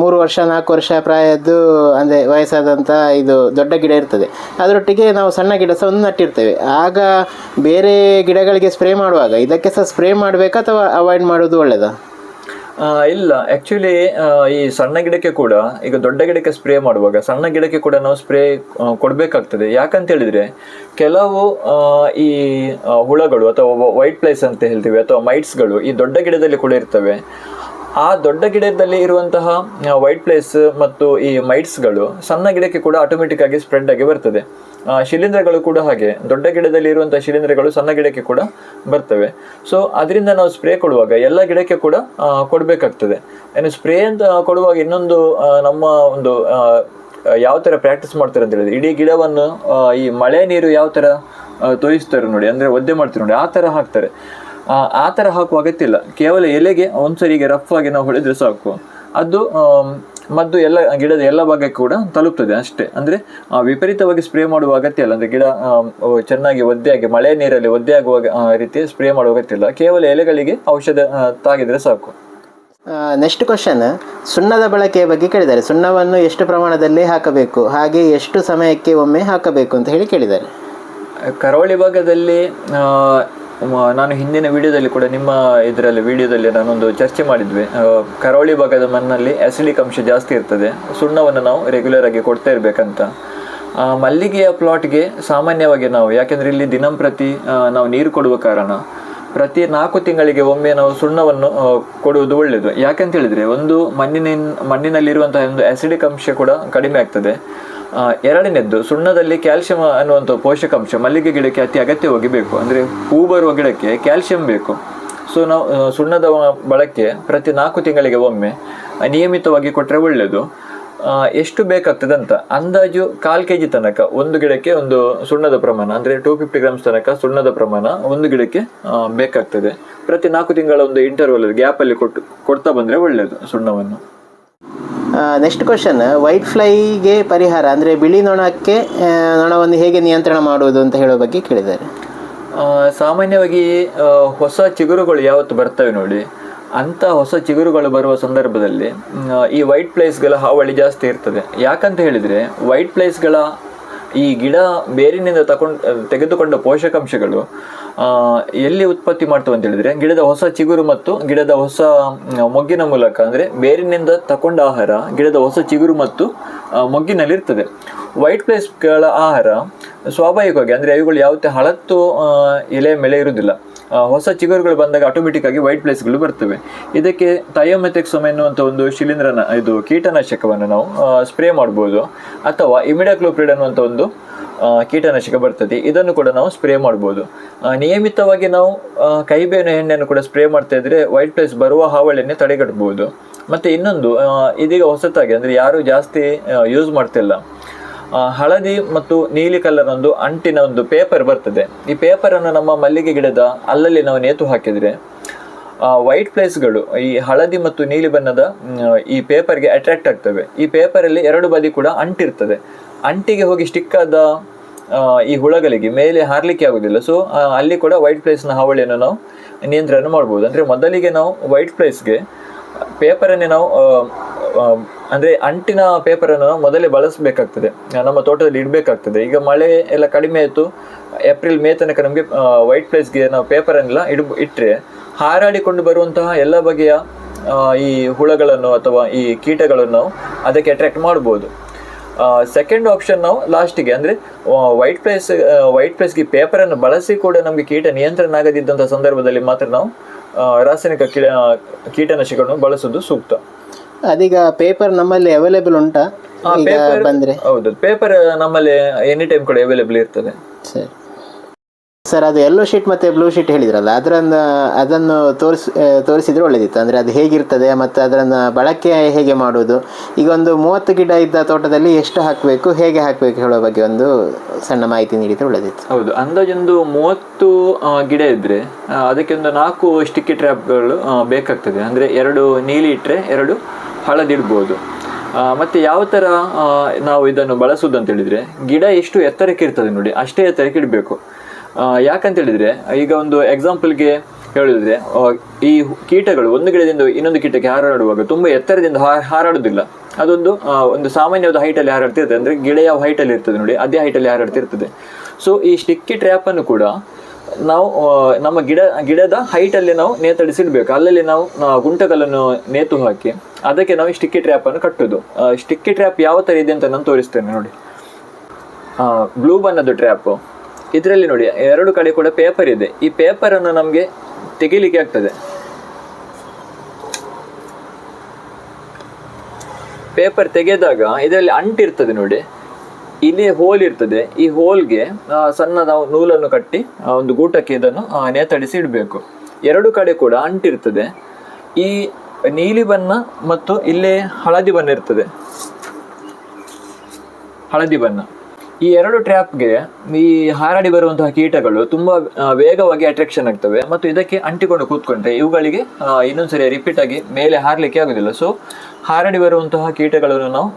ಮೂರು ವರ್ಷ, ನಾಲ್ಕು ವರ್ಷ ಪ್ರಾಯದ್ದು, ಅಂದರೆ ವಯಸ್ಸಾದಂಥ ಇದು ದೊಡ್ಡ ಗಿಡ ಇರ್ತದೆ. ಅದರೊಟ್ಟಿಗೆ ನಾವು ಸಣ್ಣ ಗಿಡ ಸಹ ಒಂದು ನಟ್ಟಿರ್ತೇವೆ. ಆಗ ಬೇರೆ ಗಿಡಗಳಿಗೆ ಸ್ಪ್ರೇ ಮಾಡುವಾಗ, ಇದಕ್ಕೆ ಸಹ ಸ್ಪ್ರೇ ಮಾಡಬೇಕಾ ಅಥವಾ ಅವಾಯ್ಡ್ ಮಾಡೋದು ಒಳ್ಳೆಯದಾ ಇಲ್ಲ ಆ್ಯಕ್ಚುಲಿ ಈ ಸಣ್ಣ ಗಿಡಕ್ಕೆ ಕೂಡ, ಈಗ ದೊಡ್ಡ ಗಿಡಕ್ಕೆ ಸ್ಪ್ರೇ ಮಾಡುವಾಗ ಸಣ್ಣ ಗಿಡಕ್ಕೆ ಕೂಡ ನಾವು ಸ್ಪ್ರೇ ಕೊಡಬೇಕಾಗ್ತದೆ. ಯಾಕಂತ ಹೇಳಿದ್ರೆ, ಕೆಲವು ಈ ಹುಳಗಳು ಅಥವಾ ವೈಟ್ ಪ್ಲೇಸ್ ಅಂತ ಹೇಳ್ತೀವಿ, ಅಥವಾ ಮೈಟ್ಸ್ಗಳು ಈ ದೊಡ್ಡ ಗಿಡದಲ್ಲಿ ಕೂಡ ಇರ್ತವೆ. ಆ ದೊಡ್ಡ ಗಿಡದಲ್ಲಿ ಇರುವಂತಹ ವೈಟ್ ಪ್ಲೇಸ್ ಮತ್ತು ಈ ಮೈಟ್ಸ್ಗಳು ಸಣ್ಣ ಗಿಡಕ್ಕೆ ಕೂಡ ಆಟೋಮೆಟಿಕ್ ಆಗಿ ಸ್ಪ್ರೆಡ್ ಆಗಿ ಬರ್ತದೆ. ಶಿಲೀಂಧ್ರಗಳು ಕೂಡ ಹಾಗೆ. ದೊಡ್ಡ ಗಿಡದಲ್ಲಿ ಇರುವಂತಹ ಶಿಲೀಂಧ್ರಗಳು ಸಣ್ಣ ಗಿಡಕ್ಕೆ ಕೂಡ ಬರ್ತವೆ. ಸೊ ಅದರಿಂದ ನಾವು ಸ್ಪ್ರೇ ಕೊಡುವಾಗ ಎಲ್ಲ ಗಿಡಕ್ಕೆ ಕೂಡ ಕೊಡಬೇಕಾಗ್ತದೆ. ಏನು ಸ್ಪ್ರೇ ಅಂತ ಕೊಡುವಾಗ ಇನ್ನೊಂದು ನಮ್ಮ ಒಂದು ಯಾವ ತರ ಪ್ರಾಕ್ಟೀಸ್ ಮಾಡ್ತಾರೆ ಅಂತ ಹೇಳಿದ್ರೆ ಇಡೀ ಗಿಡವನ್ನು ಈ ಮಳೆ ನೀರು ಯಾವ ಆ, ತೋಯಿಸ್ತಾರೆ ನೋಡಿ ಅಂದ್ರೆ ಒದ್ದೆ ಮಾಡ್ತಾರೆ ನೋಡಿ ಆ ತರ ಹಾಕ್ತಾರೆ. ಆ, ಥರ ಹಾಕುವ ಅಗತ್ಯ ಇಲ್ಲ. ಕೇವಲ ಎಲೆಗೆ ಒಂದ್ಸರಿ ಈಗ ರಫ್ ಆಗಿ ನಾವು ಹೊಡೆದ್ರೆ ಸಾಕು. ಅದು ಮದ್ದು ಎಲ್ಲ ಗಿಡದ ಎಲ್ಲ ಭಾಗಕ್ಕೆ ಕೂಡ ತಲುಪ್ತದೆ ಅಷ್ಟೇ. ಅಂದ್ರೆ ಆ, ವಿಪರೀತವಾಗಿ ಸ್ಪ್ರೇ ಮಾಡುವ ಅಗತ್ಯ ಇಲ್ಲ. ಅಂದ್ರೆ ಗಿಡ ಚೆನ್ನಾಗಿ ಒದ್ದೆಯಾಗಿ ಮಳೆ ನೀರಲ್ಲಿ ಒದ್ದೆ ಆಗುವ ಆ, ರೀತಿ ಸ್ಪ್ರೇ ಮಾಡುವ ಅಗತ್ಯ ಇಲ್ಲ. ಕೇವಲ ಎಲೆಗಳಿಗೆ ಔಷಧ ತಾಗಿದರೆ ಸಾಕು. ನೆಕ್ಸ್ಟ್ ಕ್ವಶನ್ ಸುಣ್ಣದ ಬಳಕೆಯ ಬಗ್ಗೆ ಕೇಳಿದ್ದಾರೆ. ಸುಣ್ಣವನ್ನು ಎಷ್ಟು ಪ್ರಮಾಣದಲ್ಲಿ ಹಾಕಬೇಕು? ಹಾಗೆ ಎಷ್ಟು ಸಮಯಕ್ಕೆ ಒಮ್ಮೆ ಹಾಕಬೇಕು ಅಂತ ಹೇಳಿ ಕೇಳಿದ್ದಾರೆ. ಕರಾವಳಿ ಭಾಗದಲ್ಲಿ ನಾನು ಹಿಂದಿನ ವಿಡಿಯೋದಲ್ಲಿ ಕೂಡ ನಿಮ್ಮ ಇದರಲ್ಲಿ ವಿಡಿಯೋದಲ್ಲಿ ನಾನೊಂದು ಚರ್ಚೆ ಮಾಡಿದ್ವಿ. ಕರಾವಳಿ ಭಾಗದ ಮಣ್ಣಲ್ಲಿ ಅಸಿಡಿಕ್ ಅಂಶ ಜಾಸ್ತಿ ಇರ್ತದೆ. ಸುಣ್ಣವನ್ನು ನಾವು ರೆಗ್ಯುಲರ್ ಆಗಿ ಕೊಡ್ತಾ ಇರಬೇಕಂತ. ಮಲ್ಲಿಗೆಯ ಪ್ಲಾಟ್ಗೆ ಸಾಮಾನ್ಯವಾಗಿ ನಾವು, ಯಾಕೆಂದರೆ ಇಲ್ಲಿ ದಿನಂಪ್ರತಿ ನಾವು ನೀರು ಕೊಡುವ ಕಾರಣ. ಪ್ರತಿ ನಾಲ್ಕು ತಿಂಗಳಿಗೆ ಒಮ್ಮೆ ನಾವು ಸುಣ್ಣವನ್ನು ಕೊಡುವುದು ಒಳ್ಳೆಯದು. ಯಾಕೆಂತ ಹೇಳಿದ್ರೆ, ಒಂದು ಮಣ್ಣಿನ ಮಣ್ಣಿನಲ್ಲಿರುವಂತಹ ಒಂದು ಅಸಿಡಿಕ್ ಅಂಶ ಕೂಡ ಕಡಿಮೆ ಆಗ್ತದೆ. ಎರಡನೇದ್ದು, ಸುಣ್ಣದಲ್ಲಿ ಕ್ಯಾಲ್ಸಿಯಂ ಅನ್ನುವಂಥ ಪೋಷಕಾಂಶ ಮಲ್ಲಿಗೆ ಗಿಡಕ್ಕೆ ಅತಿ ಅಗತ್ಯವಾಗಿ ಬೇಕು. ಅಂದರೆ ಹೂ ಬರುವ ಗಿಡಕ್ಕೆ ಕ್ಯಾಲ್ಸಿಯಂ ಬೇಕು. ಸೊ ನಾವು ಸುಣ್ಣದ ಬಳಕೆ ಪ್ರತಿ ನಾಲ್ಕು ತಿಂಗಳಿಗೆ ಒಮ್ಮೆ ನಿಯಮಿತವಾಗಿ ಕೊಟ್ಟರೆ ಒಳ್ಳೆಯದು ಎಷ್ಟು ಬೇಕಾಗ್ತದೆ ಅಂತ ಅಂದಾಜು ಕಾಲು ಕೆ ಜಿ ತನಕ ಒಂದು ಗಿಡಕ್ಕೆ ಒಂದು ಸುಣ್ಣದ ಪ್ರಮಾಣ, ಅಂದರೆ ಟೂ ಫಿಫ್ಟಿ ಗ್ರಾಮ್ಸ್ ತನಕ ಸುಣ್ಣದ ಪ್ರಮಾಣ ಒಂದು ಗಿಡಕ್ಕೆ ಬೇಕಾಗ್ತದೆ. ಪ್ರತಿ ನಾಲ್ಕು ತಿಂಗಳ ಒಂದು ಇಂಟರ್ವಲ್ ಗ್ಯಾಪಲ್ಲಿ ಕೊಟ್ಟು, ಕೊಡ್ತಾ ಬಂದರೆ ಒಳ್ಳೆಯದು ಸುಣ್ಣವನ್ನು. ನೆಕ್ಸ್ಟ್ ಕ್ವಶನ್ ವೈಟ್ ಫ್ಲೈಗೆ ಪರಿಹಾರ, ಅಂದರೆ ಬಿಳಿ ನೊಣಕ್ಕೆ ನೊಣವನ್ನು ಹೇಗೆ ನಿಯಂತ್ರಣ ಮಾಡುವುದು ಅಂತ ಹೇಳೋ ಬಗ್ಗೆ ಕೇಳಿದ್ದಾರೆ. ಸಾಮಾನ್ಯವಾಗಿ ಹೊಸ ಚಿಗುರುಗಳು ಯಾವತ್ತು ಬರ್ತವೆ ನೋಡಿ, ಅಂಥ ಹೊಸ ಚಿಗುರುಗಳು ಬರುವ ಸಂದರ್ಭದಲ್ಲಿ ಈ ವೈಟ್ ಪ್ಲೇಸ್ಗಳ ಹಾವಳಿ ಜಾಸ್ತಿ ಇರ್ತದೆ. ಯಾಕಂತ ಹೇಳಿದರೆ ವೈಟ್ ಪ್ಲೇಸ್ಗಳ ಈ ಗಿಡ ಬೇರಿನಿಂದ ತಗೊಂಡು ತೆಗೆದುಕೊಂಡ ಪೋಷಕಾಂಶಗಳು ಎಲ್ಲಿ ಉತ್ಪತ್ತಿ ಮಾಡ್ತವೆ ಅಂತ ಹೇಳಿದ್ರೆ, ಗಿಡದ ಹೊಸ ಚಿಗುರು ಮತ್ತು ಗಿಡದ ಹೊಸ ಮೊಗ್ಗಿನ ಮೂಲಕ, ಅಂದ್ರೆ ಬೇರಿನಿಂದ ತಕೊಂಡ ಆಹಾರ, ಗಿಡದ ಹೊಸ ಚಿಗುರು ಮತ್ತು ಮೊಗ್ಗಿನಲ್ಲಿ ಇರ್ತದೆ ವೈಟ್ ಪ್ಲೇಸ್ಗಳ ಆಹಾರ, ಸ್ವಾಭಾವಿಕವಾಗಿ, ಅಂದರೆ ಅವುಗಳು ಯಾವುದೇ ಹಳತ್ತು ಎಲೆ ಮೇಲೆ ಇರುವುದಿಲ್ಲ. ಹೊಸ ಚಿಗುರುಗಳು ಬಂದಾಗ ಆಟೋಮೆಟಿಕ್ ಆಗಿ ವೈಟ್ ಪ್ಲೇಸ್ಗಳು ಬರ್ತವೆ. ಇದಕ್ಕೆ ಥಯೋಮೆಥೆಕ್ಸಮ್ ಎನ್ನುವಂಥ ಒಂದು ಶಿಲೀಂಧ್ರನ, ಇದು ಕೀಟನಾಶಕವನ್ನು ನಾವು ಸ್ಪ್ರೇ ಮಾಡ್ಬೋದು. ಅಥವಾ ಇಮಿಡಾಕ್ಲೋಪ್ರಿಡ್ ಅನ್ನುವಂಥ ಒಂದು ಕೀಟನಾಶಕ ಬರ್ತದೆ. ಇದನ್ನು ಕೂಡ ನಾವು ಸ್ಪ್ರೇ ಮಾಡ್ಬೋದು. ನಿಯಮಿತವಾಗಿ ನಾವು ಕೈಬೇವಿನ ಎಣ್ಣೆಯನ್ನು ಕೂಡ ಸ್ಪ್ರೇ ಮಾಡ್ತಾ ಇದ್ರೆ ವೈಟ್ ಪ್ಲೇಸ್ ಬರುವ ಹಾವಳಿಯನ್ನೇ ತಡೆಗಟ್ಟಬಹುದು. ಮತ್ತೆ ಇನ್ನೊಂದು ಇದೀಗ ಹೊಸತಾಗಿ, ಅಂದರೆ ಯಾರು ಜಾಸ್ತಿ ಯೂಸ್ ಮಾಡ್ತಿಲ್ಲ. ಹಳದಿ ಮತ್ತು ನೀಲಿ ಕಲರ್ ಒಂದು ಅಂಟಿನ ಒಂದು ಪೇಪರ್ ಬರ್ತದೆ. ಈ ಪೇಪರನ್ನು ನಮ್ಮ ಮಲ್ಲಿಗೆ ಗಿಡದ ಅಲ್ಲಲ್ಲಿ ನಾವು ನೇತು ಹಾಕಿದ್ರೆ ವೈಟ್ ಪ್ಲೇಸ್ಗಳು ಈ ಹಳದಿ ಮತ್ತು ನೀಲಿ ಬಣ್ಣದ ಈ ಪೇಪರ್ಗೆ ಅಟ್ರಾಕ್ಟ್ ಆಗ್ತವೆ. ಈ ಪೇಪರಲ್ಲಿ ಎರಡು ಬದಿ ಕೂಡ ಅಂಟಿರ್ತದೆ. ಅಂಟಿಗೆ ಹೋಗಿ ಸ್ಟಿಕ್ ಆದ ಈ ಹುಳಗಳಿಗೆ ಮೇಲೆ ಹಾರಲಿಕ್ಕೆ ಆಗೋದಿಲ್ಲ. ಸೊ ಅಲ್ಲಿ ಕೂಡ ವೈಟ್ ಪ್ಲೇಸ್ನ ಹಾವಳಿಯನ್ನು ನಾವು ನಿಯಂತ್ರಣ ಮಾಡ್ಬೋದು. ಅಂದರೆ ಮೊದಲಿಗೆ ನಾವು ವೈಟ್ ಪ್ಲೇಸ್ಗೆ ಪೇಪರನ್ನೇ ನಾವು ಅಂದ್ರೆ ಅಂಟಿನ ಪೇಪರ್ ಅನ್ನು ಮೊದಲೇ ಬಳಸಬೇಕಾಗ್ತದೆ. ನಮ್ಮ ತೋಟದಲ್ಲಿ ಇಡಬೇಕಾಗ್ತದೆ. ಈಗ ಮಳೆ ಎಲ್ಲ ಕಡಿಮೆ ಆಯಿತು ಏಪ್ರಿಲ್ ಮೇ ತನಕ ನಮಗೆ ವೈಟ್ ಪ್ಲೇಸ್ಗೆ ನಾವು ಪೇಪರನ್ನೆಲ್ಲ ಇಡ್ ಇಟ್ಟರೆ ಹಾರಾಡಿಕೊಂಡು ಬರುವಂತಹ ಎಲ್ಲ ಬಗೆಯ ಈ ಹುಳಗಳನ್ನು ಅಥವಾ ಈ ಕೀಟಗಳನ್ನು ಅದಕ್ಕೆ ಅಟ್ರಾಕ್ಟ್ ಮಾಡ್ಬೋದು. ಸೆಕೆಂಡ್ ಆಪ್ಷನ್ ನಾವು ಲಾಸ್ಟಿಗೆ ಅಂದರೆ ವೈಟ್ ಪ್ಲೇಸ್ ವೈಟ್ ಪ್ಲೇಸ್ಗೆ ಪೇಪರನ್ನು ಬಳಸಿ ಕೂಡ ನಮಗೆ ಕೀಟ ನಿಯಂತ್ರಣ ಆಗದಿದ್ದಂಥ ಸಂದರ್ಭದಲ್ಲಿ ಮಾತ್ರ ನಾವು ರಾಸಾಯನಿಕ ಕೀಟ ಕೀಟನಾಶಕಗಳನ್ನು ಬಳಸೋದು ಸೂಕ್ತ. ಅದೀಗ ಪೇಪರ್ ನಮ್ಮಲ್ಲಿ ಅವೈಲೇಬಲ್ ಉಂಟಾ? ಈಗ ಬಂದ್ರೆ. ಹೌದು ಪೇಪರ್ ನಮ್ಮಲ್ಲಿ ಎನಿ ಟೈಮ್ ಕೂಡ ಅವೈಲೇಬಲ್ ಇರ್ತದೆ. ಸರಿ. ಸರ್ ಅದು ಯೆಲ್ಲೋ ಶೀಟ್ ಮತ್ತೆ ಬ್ಲೂ ಶೀಟ್ ಹೇಳಿದ್ರಲ್ಲ ಅದರನ್ನು ಅದನ್ನು ತೋರಿಸ್ ತೋರಿಸಿದ್ರೆ ಒಳ್ಳೆದಿತ್ತು. ಅಂದ್ರೆ ಅದು ಹೇಗಿರ್ತದೆ ಮತ್ತೆ ಅದರನ್ನು ಬಳಕೆ ಹೇಗೆ ಮಾಡುವುದು? ಈಗ ಒಂದು ಮೂವತ್ತು ಗಿಡ ಇದ್ದ ತೋಟದಲ್ಲಿ ಎಷ್ಟು ಹಾಕಬೇಕು ಹೇಗೆ ಹಾಕಬೇಕು ಹೇಳೋ ಬಗ್ಗೆ ಒಂದು ಸಣ್ಣ ಮಾಹಿತಿ ನೀಡಿದ್ರೆ ಒಳ್ಳೆದಿತ್ತು. ಹೌದು ಅಂದಾಜೊಂದು ಮೂವತ್ತು ಗಿಡ ಇದ್ರೆ ಅದಕ್ಕೆ ಒಂದು ನಾಲ್ಕು ಸ್ಟಿಕ್ಕಿ ಟ್ರ್ಯಾಪ್ಗಳು ಬೇಕಾಗ್ತದೆ. ಅಂದ್ರೆ ಎರಡು ನೀಲಿ ಇಟ್ಟರೆ ಎರಡು ಹಳದಿ ಮತ್ತು ಯಾವ ಥರ ನಾವು ಇದನ್ನು ಬಳಸೋದು ಅಂತ ಹೇಳಿದ್ರೆ, ಗಿಡ ಎಷ್ಟು ಎತ್ತರಕ್ಕೆ ಇರ್ತದೆ ನೋಡಿ, ಅಷ್ಟೇ ಎತ್ತರಕ್ಕೆ ಇಡಬೇಕು. ಯಾಕಂತೇಳಿದರೆ, ಈಗ ಒಂದು ಎಕ್ಸಾಂಪಲ್ಗೆ ಹೇಳಿದ್ರೆ ಈ ಕೀಟಗಳು ಒಂದು ಗಿಡದಿಂದ ಇನ್ನೊಂದು ಕೀಟಕ್ಕೆ ಹಾರಾಡುವಾಗ ತುಂಬ ಎತ್ತರದಿಂದ ಹಾರಾಡೋದಿಲ್ಲ ಅದೊಂದು ಒಂದು ಸಾಮಾನ್ಯವಾದ ಹೈಟಲ್ಲಿ ಹಾರಾಡ್ತಿರ್ತದೆ. ಅಂದರೆ ಗಿಡ ಯಾವ ಹೈಟಲ್ಲಿ ಇರ್ತದೆ ನೋಡಿ, ಅದೇ ಹೈಟಲ್ಲಿ ಹಾರಾಡ್ತಿರ್ತದೆ. ಸೊ ಈ ಸ್ಟಿಕ್ಕಿ ಟ್ರ್ಯಾಪನ್ನು ಕೂಡ ನಾವು ನಮ್ಮ ಗಿಡ, ಗಿಡದ ಹೈಟಲ್ಲಿ ನಾವು ನೇತಡಿಸಿಡ್ಬೇಕು ಅಲ್ಲಲ್ಲಿ ನಾವು ಗುಂಟಗಳನ್ನು ನೇತು ಹಾಕಿ, ಅದಕ್ಕೆ ನಾವು ಸ್ಟಿಕ್ಕಿ ಟ್ರ್ಯಾಪನ್ನು ಕಟ್ಟೋದು. ಸ್ಟಿಕ್ಕಿ ಟ್ರ್ಯಾಪ್ ಯಾವ ಥರ ಇದೆ ಅಂತ ನಾನು ತೋರಿಸ್ತೇನೆ, ನೋಡಿ. ಬ್ಲೂ ಬಣ್ಣದ ಟ್ರ್ಯಾಪ್ ಇದರಲ್ಲಿ ನೋಡಿ, ಎರಡು ಕಡೆ ಕೂಡ ಪೇಪರ್ ಇದೆ. ಈ ಪೇಪರನ್ನು ನಮಗೆ ತೆಗಿಲಿಕ್ಕೆ ಆಗ್ತದೆ. ಪೇಪರ್ ತೆಗೆದಾಗ, ಇದರಲ್ಲಿ ಅಂಟಿರ್ತದೆ ನೋಡಿ. ಇಲ್ಲಿ ಹೋಲ್ ಇರ್ತದೆ. ಈ ಹೋಲ್ಗೆ ಸಣ್ಣದ ನೂಲನ್ನು ಕಟ್ಟಿ ಒಂದು ಗೂಟಕ್ಕೆ ಇದನ್ನು ನೇತಾಡಿಸಿ ಇಡಬೇಕು. ಎರಡು ಕಡೆ ಕೂಡ ಅಂಟಿರ್ತದೆ ಈ ನೀಲಿ ಬಣ್ಣ ಮತ್ತು ಇಲ್ಲೇ ಹಳದಿ ಬಣ್ಣ ಇರ್ತದೆ. ಹಳದಿ ಬಣ್ಣ. ಈ ಎರಡು ಟ್ರ್ಯಾಪ್ಗೆ ಈ ಹಾರಾಡಿ ಬರುವಂತಹ ಕೀಟಗಳು ತುಂಬಾ ವೇಗವಾಗಿ ಅಟ್ರಾಕ್ಷನ್ ಆಗ್ತವೆ ಮತ್ತು ಇದಕ್ಕೆ ಅಂಟಿಕೊಂಡು ಕೂತ್ಕೊಂಡ್ರೆ ಇವುಗಳಿಗೆ ಇನ್ನೊಂದ್ಸರಿ ರಿಪೀಟ್ ಆಗಿ ಮೇಲೆ ಹಾರಲಿಕ್ಕೆ ಆಗುದಿಲ್ಲ. ಸೊ ಹಾರಾಡಿ ಬರುವಂತಹ ಕೀಟಗಳನ್ನು ನಾವು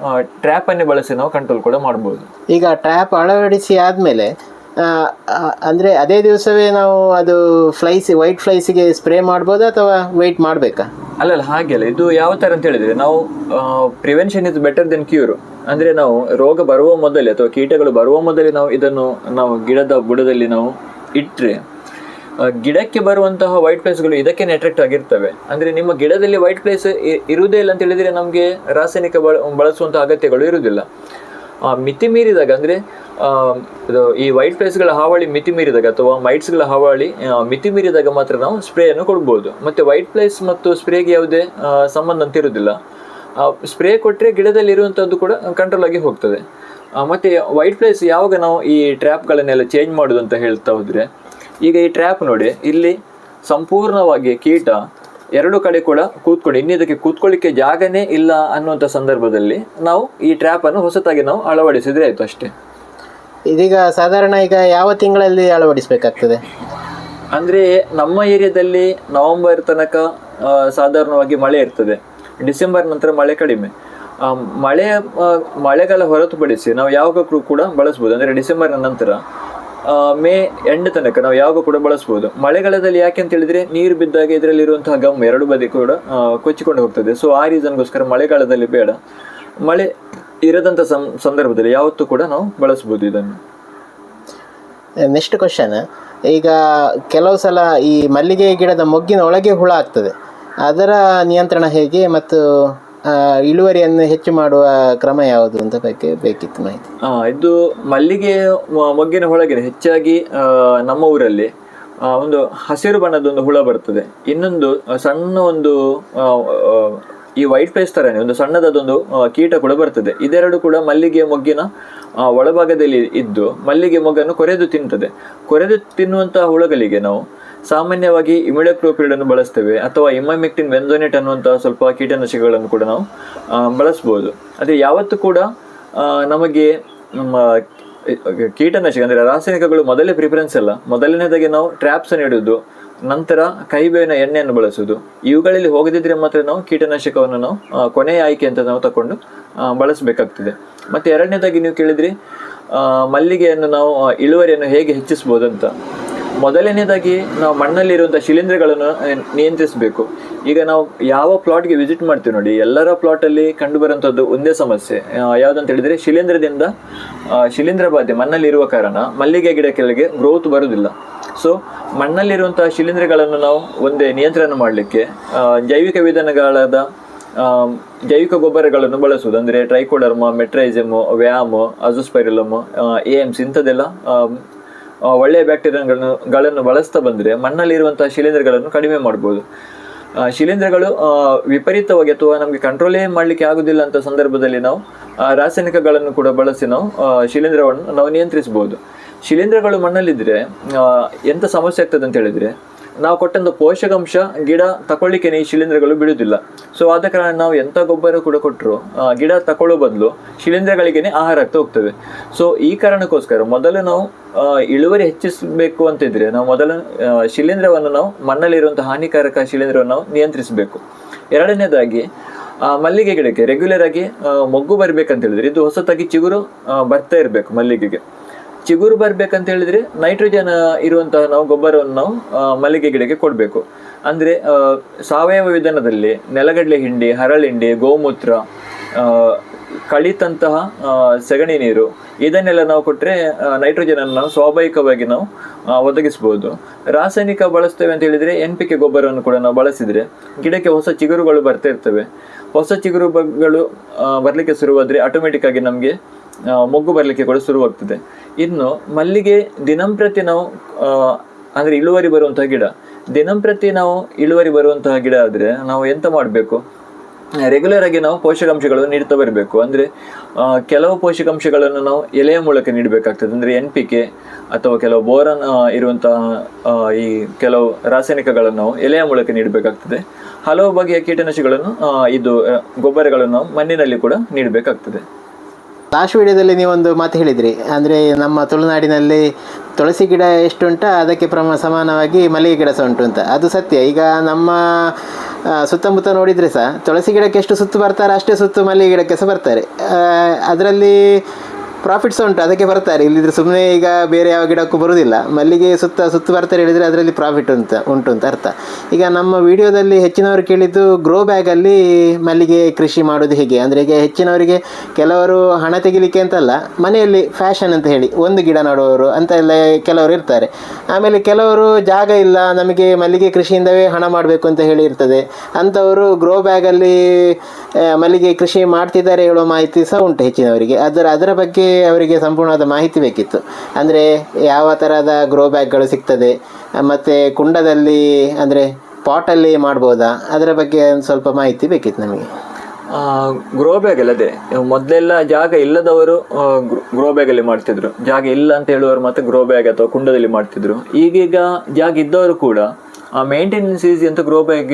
ಟ್ರ್ಯಾಪ್ ಅನ್ನೇ ಬಳಸಿ ನಾವು ಕಂಟ್ರೋಲ್ ಕೂಡ ಮಾಡಬಹುದು ಈಗ ಟ್ರ್ಯಾಪ್ ಅಳವಡಿಸಿ ಆದಮೇಲೆ ಅಂದರೆ ಅದೇ ದಿವಸವೇ ನಾವು ಅದು ಫ್ಲೈಸ್, ವೈಟ್ ಫ್ಲೈಸಿಗೆ ಸ್ಪ್ರೇ ಮಾಡ್ಬೋದಾ ಅಥವಾ ವೆಯ್ಟ್ ಮಾಡಬೇಕಾ? ಅಲ್ಲಲ್ಲ, ಹಾಗೆ ಅಲ್ಲ. ಇದು ಯಾವ ಥರ ಅಂತ ಹೇಳಿದ್ರೆ, ನಾವು prevention is better than cure ಅಂದರೆ ನಾವು ರೋಗ ಬರುವ ಮೊದಲೇ ಅಥವಾ ಕೀಟಗಳು ಬರುವ ಮೊದಲೇ ನಾವು ಇದನ್ನು, ನಾವು ಗಿಡದ ಬುಡದಲ್ಲಿ ನಾವು ಇಟ್ಟರೆ ಗಿಡಕ್ಕೆ ಬರುವಂತಹ ವೈಟ್ ಪ್ಲೇಸ್ಗಳು ಇದಕ್ಕೆ ಅಟ್ರಾಕ್ಟ್ ಆಗಿರ್ತವೆ. ಅಂದರೆ ನಿಮ್ಮ ಗಿಡದಲ್ಲಿ ವೈಟ್ ಪ್ಲೇಸ್ ಇರುವುದೇ ಇಲ್ಲ ಅಂತ ಹೇಳಿದರೆ ನಮಗೆ ರಾಸಾಯನಿಕ ಬಳ ಬಳಸುವಂತಹ ಅಗತ್ಯಗಳು ಇರುವುದಿಲ್ಲ. ಮಿತಿ ಮೀರಿದಾಗ, ಅಂದ್ರೆ ಈ ವೈಟ್ ಪ್ಲೇಸ್ಗಳ ಹಾವಳಿ ಮಿತಿ ಮೀರಿದಾಗ ಅಥವಾ ಮೈಟ್ಸ್ಗಳ ಹಾವಳಿ ಮಿತಿ ಮೀರಿದಾಗ ಮಾತ್ರ ನಾವು ಸ್ಪ್ರೇಯನ್ನು ಕೊಡ್ಬೋದು. ಮತ್ತೆ ವೈಟ್ ಪ್ಲೇಸ್ ಮತ್ತು ಸ್ಪ್ರೇಗೆ ಯಾವುದೇ ಸಂಬಂಧ ಅಂತ ಇರುವುದಿಲ್ಲ ಸ್ಪ್ರೇ ಕೊಟ್ಟರೆ ಗಿಡದಲ್ಲಿ ಇರುವಂಥದ್ದು ಕೂಡ ಕಂಟ್ರೋಲ್ ಆಗಿ ಹೋಗ್ತದೆ. ಮತ್ತು ವೈಟ್ ಪ್ಲೇಸ್ ಯಾವಾಗ ನಾವು ಈ ಟ್ರ್ಯಾಪ್ಗಳನ್ನೆಲ್ಲ ಚೇಂಜ್ ಮಾಡೋದು ಅಂತ ಹೇಳ್ತಾ ಹೋದರೆ, ಈಗ ಈ ಟ್ರ್ಯಾಪ್ ನೋಡಿ, ಇಲ್ಲಿ ಸಂಪೂರ್ಣವಾಗಿ ಕೀಟ ಎರಡು ಕಡೆ ಕೂಡ ಕೂತ್ಕೊಂಡು ಇನ್ನಿದಕ್ಕೆ ಕೂತ್ಕೊಳ್ಳಿಕ್ಕೆ ಜಾಗನೇ ಇಲ್ಲ ಅನ್ನುವಂಥ ಸಂದರ್ಭದಲ್ಲಿ ನಾವು ಈ ಟ್ರ್ಯಾಪ್ ಅನ್ನು ಹೊಸತಾಗಿ ನಾವು ಅಳವಡಿಸಿದ್ರೆ ಆಯ್ತು ಅಷ್ಟೇ. ಇದೀಗ ಸಾಧಾರಣ ಈಗ ಯಾವ ತಿಂಗಳಲ್ಲಿ ಅಳವಡಿಸಬೇಕಾಗ್ತದೆ? ಅಂದ್ರೆ ನಮ್ಮ ಏರಿಯಾದಲ್ಲಿ ನವೆಂಬರ್ ತನಕ ಸಾಧಾರಣವಾಗಿ ಮಳೆ ಇರ್ತದೆ. ಡಿಸೆಂಬರ್ ನಂತರ ಮಳೆ ಕಡಿಮೆ. ಮಳೆಯ ಮಳೆಗಾಲ ಹೊರತುಪಡಿಸಿ ನಾವು ಯಾವಾಗ ಕೂಡ ಬಳಸ್ಬೋದು. ಅಂದ್ರೆ ಡಿಸೆಂಬರ್ ನಂತರ ಮೇ ಎಂಡ್ ತನಕ ನಾವು ಯಾವಾಗ ಕೂಡ ಬಳಸ್ಬೋದು. ಮಳೆಗಾಲದಲ್ಲಿ ಯಾಕೆ ಅಂತ ಹೇಳಿದ್ರೆ ನೀರು ಬಿದ್ದಾಗ ಇದರಲ್ಲಿರುವಂತಹ ಗಮ್ ಎರಡು ಬದಿ ಕೂಡ ಕೊಚ್ಚಿಕೊಂಡು ಹೋಗ್ತದೆ. ಸೊ ಆ ರೀಸನ್ಗೋಸ್ಕರ ಮಳೆಗಾಲದಲ್ಲಿ ಬೇಡ. ಮಳೆ ಇರದಂತ ಸಂದರ್ಭದಲ್ಲಿ ಯಾವತ್ತೂ ಕೂಡ ನಾವು ಬಳಸ್ಬೋದು ಇದನ್ನು. ನೆಕ್ಸ್ಟ್ ಕ್ವಶನ್ ಈಗ ಕೆಲವು ಸಲ ಈ ಮಲ್ಲಿಗೆ ಗಿಡದ ಮೊಗ್ಗಿನ ಒಳಗೆ ಹುಳ ಆಗ್ತದೆ. ಅದರ ನಿಯಂತ್ರಣ ಹೇಗೆ ಮತ್ತು ಇಳುವರಿಯನ್ನು ಹೆಚ್ಚು ಮಾಡುವ ಕ್ರಮ ಯಾವುದು ಅಂತ ಬಗ್ಗೆ ಬೇಕಿತ್ತು ಮಾಹಿತಿ. ಇದು ಮಲ್ಲಿಗೆ ಮೊಗ್ಗಿನ ಹೊಳಗಿನ ಹೆಚ್ಚಾಗಿ ನಮ್ಮ ಊರಲ್ಲಿ ಒಂದು ಹಸಿರು ಬಣ್ಣದೊಂದು ಹುಳ ಬರ್ತದೆ. ಇನ್ನೊಂದು ಸಣ್ಣ ಒಂದು ಈ ವೈಟ್ ಪ್ಲೇಸ್ ತರನೇ, ಒಂದು ಸಣ್ಣದಾದೊಂದು ಕೀಟ ಕೂಡ ಬರ್ತದೆ. ಇದೆರಡು ಕೂಡ ಮಲ್ಲಿಗೆ ಮೊಗ್ಗಿನ ಒಳಭಾಗದಲ್ಲಿ ಇದ್ದು ಮಲ್ಲಿಗೆ ಮೊಗ್ಗನ್ನು ಕೊರೆದು ತಿಂತದೆ. ಕೊರೆದು ತಿನ್ನುವಂತಹ ಹುಳಗಳಿಗೆ ನಾವು ಸಾಮಾನ್ಯವಾಗಿ ಇಮಿಡಕ್ಲೋಪಿಡ್ ಅನ್ನು ಬಳಸ್ತೇವೆ ಅಥವಾ ಇಮಾಮೆಕ್ಟಿನ್ ವೆಂಜೋನೇಟ್ ಅನ್ನುವಂತಹ ಸ್ವಲ್ಪ ಕೀಟನಾಶಕಗಳನ್ನು ಕೂಡ ನಾವು ಬಳಸ್ಬೋದು. ಅದೇ ಯಾವತ್ತೂ ಕೂಡ ನಮಗೆ ನಮ್ಮ ಕೀಟನಾಶಕ ಅಂದರೆ ರಾಸಾಯನಿಕಗಳು ಮೊದಲೇ ಪ್ರಿಫರೆನ್ಸ್ ಅಲ್ಲ. ಮೊದಲನೇದಾಗಿ ನಾವು ಟ್ರ್ಯಾಪ್ಸ್ ಅನ್ನು ಇಡುವುದು ನಂತರ ಕೈಬೇವಿನ ಎಣ್ಣೆಯನ್ನು ಬಳಸುವುದು ಇವುಗಳಲ್ಲಿ ಹೋಗದಿದ್ದರೆ ಮಾತ್ರ ನಾವು ಕೀಟನಾಶಕವನ್ನು ನಾವು ಕೊನೆಯ ಆಯ್ಕೆ ಅಂತ ನಾವು ತಕೊಂಡು ಆ, ಬಳಸಬೇಕಾಗ್ತದೆ. ಮತ್ತೆ ಎರಡನೇದಾಗಿ ನೀವು ಕೇಳಿದ್ರಿ ಮಲ್ಲಿಗೆಯನ್ನು ನಾವು ಇಳುವರಿಯನ್ನು ಹೇಗೆ ಹೆಚ್ಚಿಸ್ಬೋದು ಅಂತ ಮೊದಲನೇದಾಗಿ ನಾವು ಮಣ್ಣಲ್ಲಿರುವಂಥ ಶಿಲೀಂಧ್ರಗಳನ್ನು ನಿಯಂತ್ರಿಸಬೇಕು. ಈಗ ನಾವು ಯಾವ ಪ್ಲಾಟ್ಗೆ ವಿಸಿಟ್ ಮಾಡ್ತೀವಿ ನೋಡಿ, ಎಲ್ಲರ ಪ್ಲಾಟಲ್ಲಿ ಕಂಡುಬರುವಂಥದ್ದು ಒಂದೇ ಸಮಸ್ಯೆ. ಯಾವುದಂತ ಹೇಳಿದ್ರೆ ಶಿಲೀಂಧ್ರದಿಂದ ಶಿಲೀಂಧ್ರ ಬಾಧೆ ಮಣ್ಣಲ್ಲಿರುವ ಕಾರಣ ಮಲ್ಲಿಗೆ ಗಿಡ ಕೆಳಗೆ ಗ್ರೋತ್ ಬರುವುದಿಲ್ಲ. ಸೊ ಮಣ್ಣಲ್ಲಿರುವಂಥ ಶಿಲೀಂಧ್ರಗಳನ್ನು ನಾವು ಒಂದೇ ನಿಯಂತ್ರಣ ಮಾಡಲಿಕ್ಕೆ ಜೈವಿಕ ವಿಧಾನಗಳಾದ ಜೈವಿಕ ಗೊಬ್ಬರಗಳನ್ನು ಬಳಸುವುದು, ಅಂದರೆ ಟ್ರೈಕೋಡರ್ಮ ಮೆಟ್ರೈಸಮ್ ವ್ಯಾಮ್ ಅಜುಸ್ಪೈರಲಮ್ ಎ ಎಮ್ಸ್ ಇಂಥದ್ದೆಲ್ಲ ಒಳ್ಳೆಯ ಬ್ಯಾಕ್ಟೀರಿಯಾಗಳನ್ನು ಗಳನ್ನು ಬಳಸ್ತಾ ಬಂದರೆ ಮಣ್ಣಲ್ಲಿರುವಂತಹ ಶಿಲೀಂಧ್ರಗಳನ್ನು ಕಡಿಮೆ ಮಾಡ್ಬೋದು. ಶಿಲೀಂಧ್ರಗಳು ವಿಪರೀತವಾಗಿ ಅಥವಾ ನಮಗೆ ಕಂಟ್ರೋಲೇ ಮಾಡಲಿಕ್ಕೆ ಆಗುದಿಲ್ಲ ಅಂತ ಸಂದರ್ಭದಲ್ಲಿ ನಾವು ರಾಸಾಯನಿಕಗಳನ್ನು ಕೂಡ ಬಳಸಿ ನಾವು ಶಿಲೀಂಧ್ರವನ್ನು ನಾವು ನಿಯಂತ್ರಿಸಬಹುದು ಶಿಲೀಂಧ್ರಗಳು ಮಣ್ಣಲ್ಲಿದ್ದರೆ ಎಂಥ ಸಮಸ್ಯೆ ಆಗ್ತದೆ ಅಂತ ಹೇಳಿದ್ರೆ ನಾವು ಕೊಟ್ಟಂಥ ಪೋಷಕಾಂಶ, ಗಿಡ ತಗೊಳ್ಳಿಕ್ಕೆ ಈ ಶಿಲೀಂಧ್ರಗಳು ಬಿಡುವುದಿಲ್ಲ. ಸೊ ಆದ ಕಾರಣ ನಾವು ಎಂಥ ಗೊಬ್ಬರ ಕೂಡ ಕೊಟ್ಟರು ಗಿಡ, ತಕೊಳ್ಳೋ ಬದಲು ಶಿಲೀಂಧ್ರಗಳಿಗೇನೆ ಆಹಾರ ಆಗ್ತಾ ಹೋಗ್ತವೆ. ಸೊ ಈ ಕಾರಣಕ್ಕೋಸ್ಕರ ಮೊದಲು ನಾವು ಇಳುವರಿ ಹೆಚ್ಚಿಸಬೇಕು ಅಂತಿದ್ರೆ ನಾವು ಮೊದಲು ಶಿಲೀಂಧ್ರವನ್ನು ನಾವು ಮಣ್ಣಲ್ಲಿರುವಂಥ ಹಾನಿಕಾರಕ ಶಿಲೀಂಧ್ರವನ್ನು ನಾವು ನಿಯಂತ್ರಿಸಬೇಕು. ಎರಡನೇದಾಗಿ ಮಲ್ಲಿಗೆ ಗಿಡಕ್ಕೆ ರೆಗ್ಯುಲರ್ ಆಗಿ ಮೊಗ್ಗು ಬರಬೇಕಂತ ಹೇಳಿದ್ರೆ, ಇದು ಹೊಸತಾಗಿ ಚಿಗುರು ಬರ್ತಾ ಇರಬೇಕು ಮಲ್ಲಿಗೆಗೆ. ಚಿಗುರು ಬರ್ಬೇಕಂತ ಹೇಳಿದ್ರೆ ನೈಟ್ರೋಜನ್ ಇರುವಂತಹ ನಾವು ಗೊಬ್ಬರವನ್ನು ನಾವು ಮಲ್ಲಿಗೆ ಗಿಡಕ್ಕೆ ಕೊಡಬೇಕು. ಅಂದ್ರೆ ಸಾವಯವ ವಿಧಾನದಲ್ಲಿ ನೆಲಗಡಲೆ ಹಿಂಡಿ, ಹರಳಿಂಡಿ, ಗೋಮೂತ್ರ ಕಳಿತಂತಹ ಸಗಣಿ ನೀರು, ಇದನ್ನೆಲ್ಲ ನಾವು ಕೊಟ್ಟರೆ ನೈಟ್ರೋಜನನ್ನು ನಾವು ಸ್ವಾಭಾವಿಕವಾಗಿ ನಾವು ಒದಗಿಸ್ಬೋದು. ರಾಸಾಯನಿಕ ಬಳಸ್ತೇವೆ ಅಂತ ಹೇಳಿದ್ರೆ ಎನ್ ಪಿ ಕೆ ಗೊಬ್ಬರವನ್ನು ಕೂಡ ನಾವು ಬಳಸಿದ್ರೆ ಗಿಡಕ್ಕೆ ಹೊಸ ಚಿಗುರುಗಳು ಬರ್ತಾ ಇರ್ತವೆ. ಹೊಸ ಚಿಗುರುಗಳು ಬರಲಿಕ್ಕೆ ಶುರುವಾದರೆ ಶುರುವಾದ್ರೆ ಆಟೋಮೆಟಿಕ್ ಆಗಿ ನಮಗೆ ಮೊಗ್ಗು ಬರಲಿಕ್ಕೆ ಕೂಡ ಶುರುವಾಗ್ತದೆ ಇನ್ನು ಮಲ್ಲಿಗೆ ದಿನಂಪ್ರತಿ ನಾವು ಅಂದರೆ ಇಳುವರಿ ಬರುವಂತಹ ಗಿಡ. ದಿನಂಪ್ರತಿ ನಾವು ಇಳುವರಿ ಬರುವಂತಹ ಗಿಡ ಆದರೆ ನಾವು ಎಂತ ಮಾಡಬೇಕು? ರೆಗ್ಯುಲರ್ ಆಗಿ ನಾವು ಪೋಷಕಾಂಶಗಳನ್ನು ನೀಡ್ತಾ ಬರಬೇಕು. ಅಂದರೆ ಕೆಲವು ಪೋಷಕಾಂಶಗಳನ್ನು ನಾವು ಎಲೆಯ ಮೂಲಕ ನೀಡಬೇಕಾಗ್ತದೆ. ಅಂದರೆ ಎನ್ ಪಿ ಕೆ ಅಥವಾ ಕೆಲವು ಬೋರನ್ ಇರುವಂತಹ ಈ ಕೆಲವು ರಾಸಾಯನಿಕಗಳನ್ನು ನಾವು ಎಲೆಯ ಮೂಲಕ ನೀಡಬೇಕಾಗ್ತದೆ. ಹಲವು ಬಗೆಯ ಕೀಟನಾಶಕಗಳನ್ನು ಇದು ಗೊಬ್ಬರಗಳನ್ನು ಮಣ್ಣಿನಲ್ಲಿ ಕೂಡ ನೀಡಬೇಕಾಗ್ತದೆ. ಲಾಸ್ಟ್ ವಿಡಿಯೋದಲ್ಲಿ ನೀವೊಂದು ಮಾತು ಹೇಳಿದ್ರಿ. ಅಂದರೆ ನಮ್ಮ ತುಳುನಾಡಿನಲ್ಲಿ ತುಳಸಿ ಗಿಡ ಎಷ್ಟುಂಟ, ಅದಕ್ಕೆ ಪ್ರಮ, ಸಮಾನವಾಗಿ ಮಲ್ಲಿಗೆ ಗಿಡ ಸಹ ಉಂಟು ಅಂತ. ಅದು ಸತ್ಯ. ಈಗ ನಮ್ಮ ಸುತ್ತಮುತ್ತ ನೋಡಿದರೆ ಸಹ ತುಳಸಿ ಗಿಡಕ್ಕೆ ಎಷ್ಟು ಸುತ್ತು ಬರ್ತಾರೆ, ಅಷ್ಟೇ ಸುತ್ತು ಮಲ್ಲಿಗೆ ಗಿಡಕ್ಕೆ ಸಹ ಬರ್ತಾರೆ. ಅದರಲ್ಲಿ ಪ್ರಾಫಿಟ್ ಸಹ ಉಂಟು, ಅದಕ್ಕೆ ಬರ್ತಾರೆ. ಇಲ್ಲಿದ್ರೆ ಸುಮ್ಮನೆ ಈಗ ಬೇರೆ ಯಾವ ಗಿಡಕ್ಕೂ ಬರುವುದಿಲ್ಲ ಮಲ್ಲಿಗೆ ಸುತ್ತ ಸುತ್ತ ಬರ್ತಾರೆ ಹೇಳಿದರೆ ಅದರಲ್ಲಿ ಪ್ರಾಫಿಟ್ ಅಂತ ಉಂಟು ಅಂತ ಅರ್ಥ. ಈಗ ನಮ್ಮ ವಿಡಿಯೋದಲ್ಲಿ ಹೆಚ್ಚಿನವರು ಕೇಳಿದ್ದು ಗ್ರೋ ಬ್ಯಾಗಲ್ಲಿ ಮಲ್ಲಿಗೆ ಕೃಷಿ ಮಾಡೋದು ಹೇಗೆ? ಅಂದರೆ ಈಗ ಹೆಚ್ಚಿನವರಿಗೆ ಕೆಲವರು ಹಣ ತೆಗಿಲಿಕ್ಕೆ ಅಂತಲ್ಲ, ಮನೆಯಲ್ಲಿ ಫ್ಯಾಷನ್ ಅಂತ ಹೇಳಿ, ಒಂದು ಗಿಡ ನೋಡುವವರು ಅಂತ ಎಲ್ಲ ಕೆಲವರು ಇರ್ತಾರೆ. ಆಮೇಲೆ ಕೆಲವರು ಜಾಗ ಇಲ್ಲ, ನಮಗೆ ಮಲ್ಲಿಗೆ ಕೃಷಿಯಿಂದವೇ ಹಣ ಮಾಡಬೇಕು ಅಂತ ಹೇಳಿ ಇರ್ತದೆ. ಅಂಥವರು ಗ್ರೋ ಬ್ಯಾಗಲ್ಲಿ ಮಲ್ಲಿಗೆ ಕೃಷಿ ಮಾಡ್ತಿದ್ದಾರೆ ಹೇಳೋ ಮಾಹಿತಿ ಸಹ ಉಂಟು ಹೆಚ್ಚಿನವರಿಗೆ. ಅದರ ಅದರ ಬಗ್ಗೆ ಅವರಿಗೆ ಸಂಪೂರ್ಣವಾದ ಮಾಹಿತಿ ಬೇಕಿತ್ತು. ಅಂದರೆ ಯಾವ ಥರದ ಗ್ರೋ ಬ್ಯಾಗ್ಗಳು ಸಿಗ್ತದೆ, ಮತ್ತು ಕುಂಡದಲ್ಲಿ ಅಂದರೆ ಪಾಟಲ್ಲಿ ಮಾಡ್ಬೋದಾ? ಅದರ ಬಗ್ಗೆ ಒಂದು ಸ್ವಲ್ಪ ಮಾಹಿತಿ ಬೇಕಿತ್ತು ನಮಗೆ. ಗ್ರೋ ಬ್ಯಾಗ್ ಅದೇ. ಮೊದಲೆಲ್ಲ ಜಾಗ ಇಲ್ಲದವರು ಗ್ರೋ ಬ್ಯಾಗಲ್ಲಿ ಮಾಡ್ತಿದ್ರು. ಜಾಗ ಇಲ್ಲ ಅಂತ ಹೇಳುವವರು ಮತ್ತೆ ಗ್ರೋ ಬ್ಯಾಗ್ ಅಥವಾ ಕುಂಡದಲ್ಲಿ ಮಾಡ್ತಿದ್ರು. ಈಗೀಗ ಜಾಗ ಇದ್ದವರು ಕೂಡ ಮೇಂಟೆನೆನ್ಸ್ ಈಸಿ ಅಂತ ಗ್ರೋ ಬ್ಯಾಗ್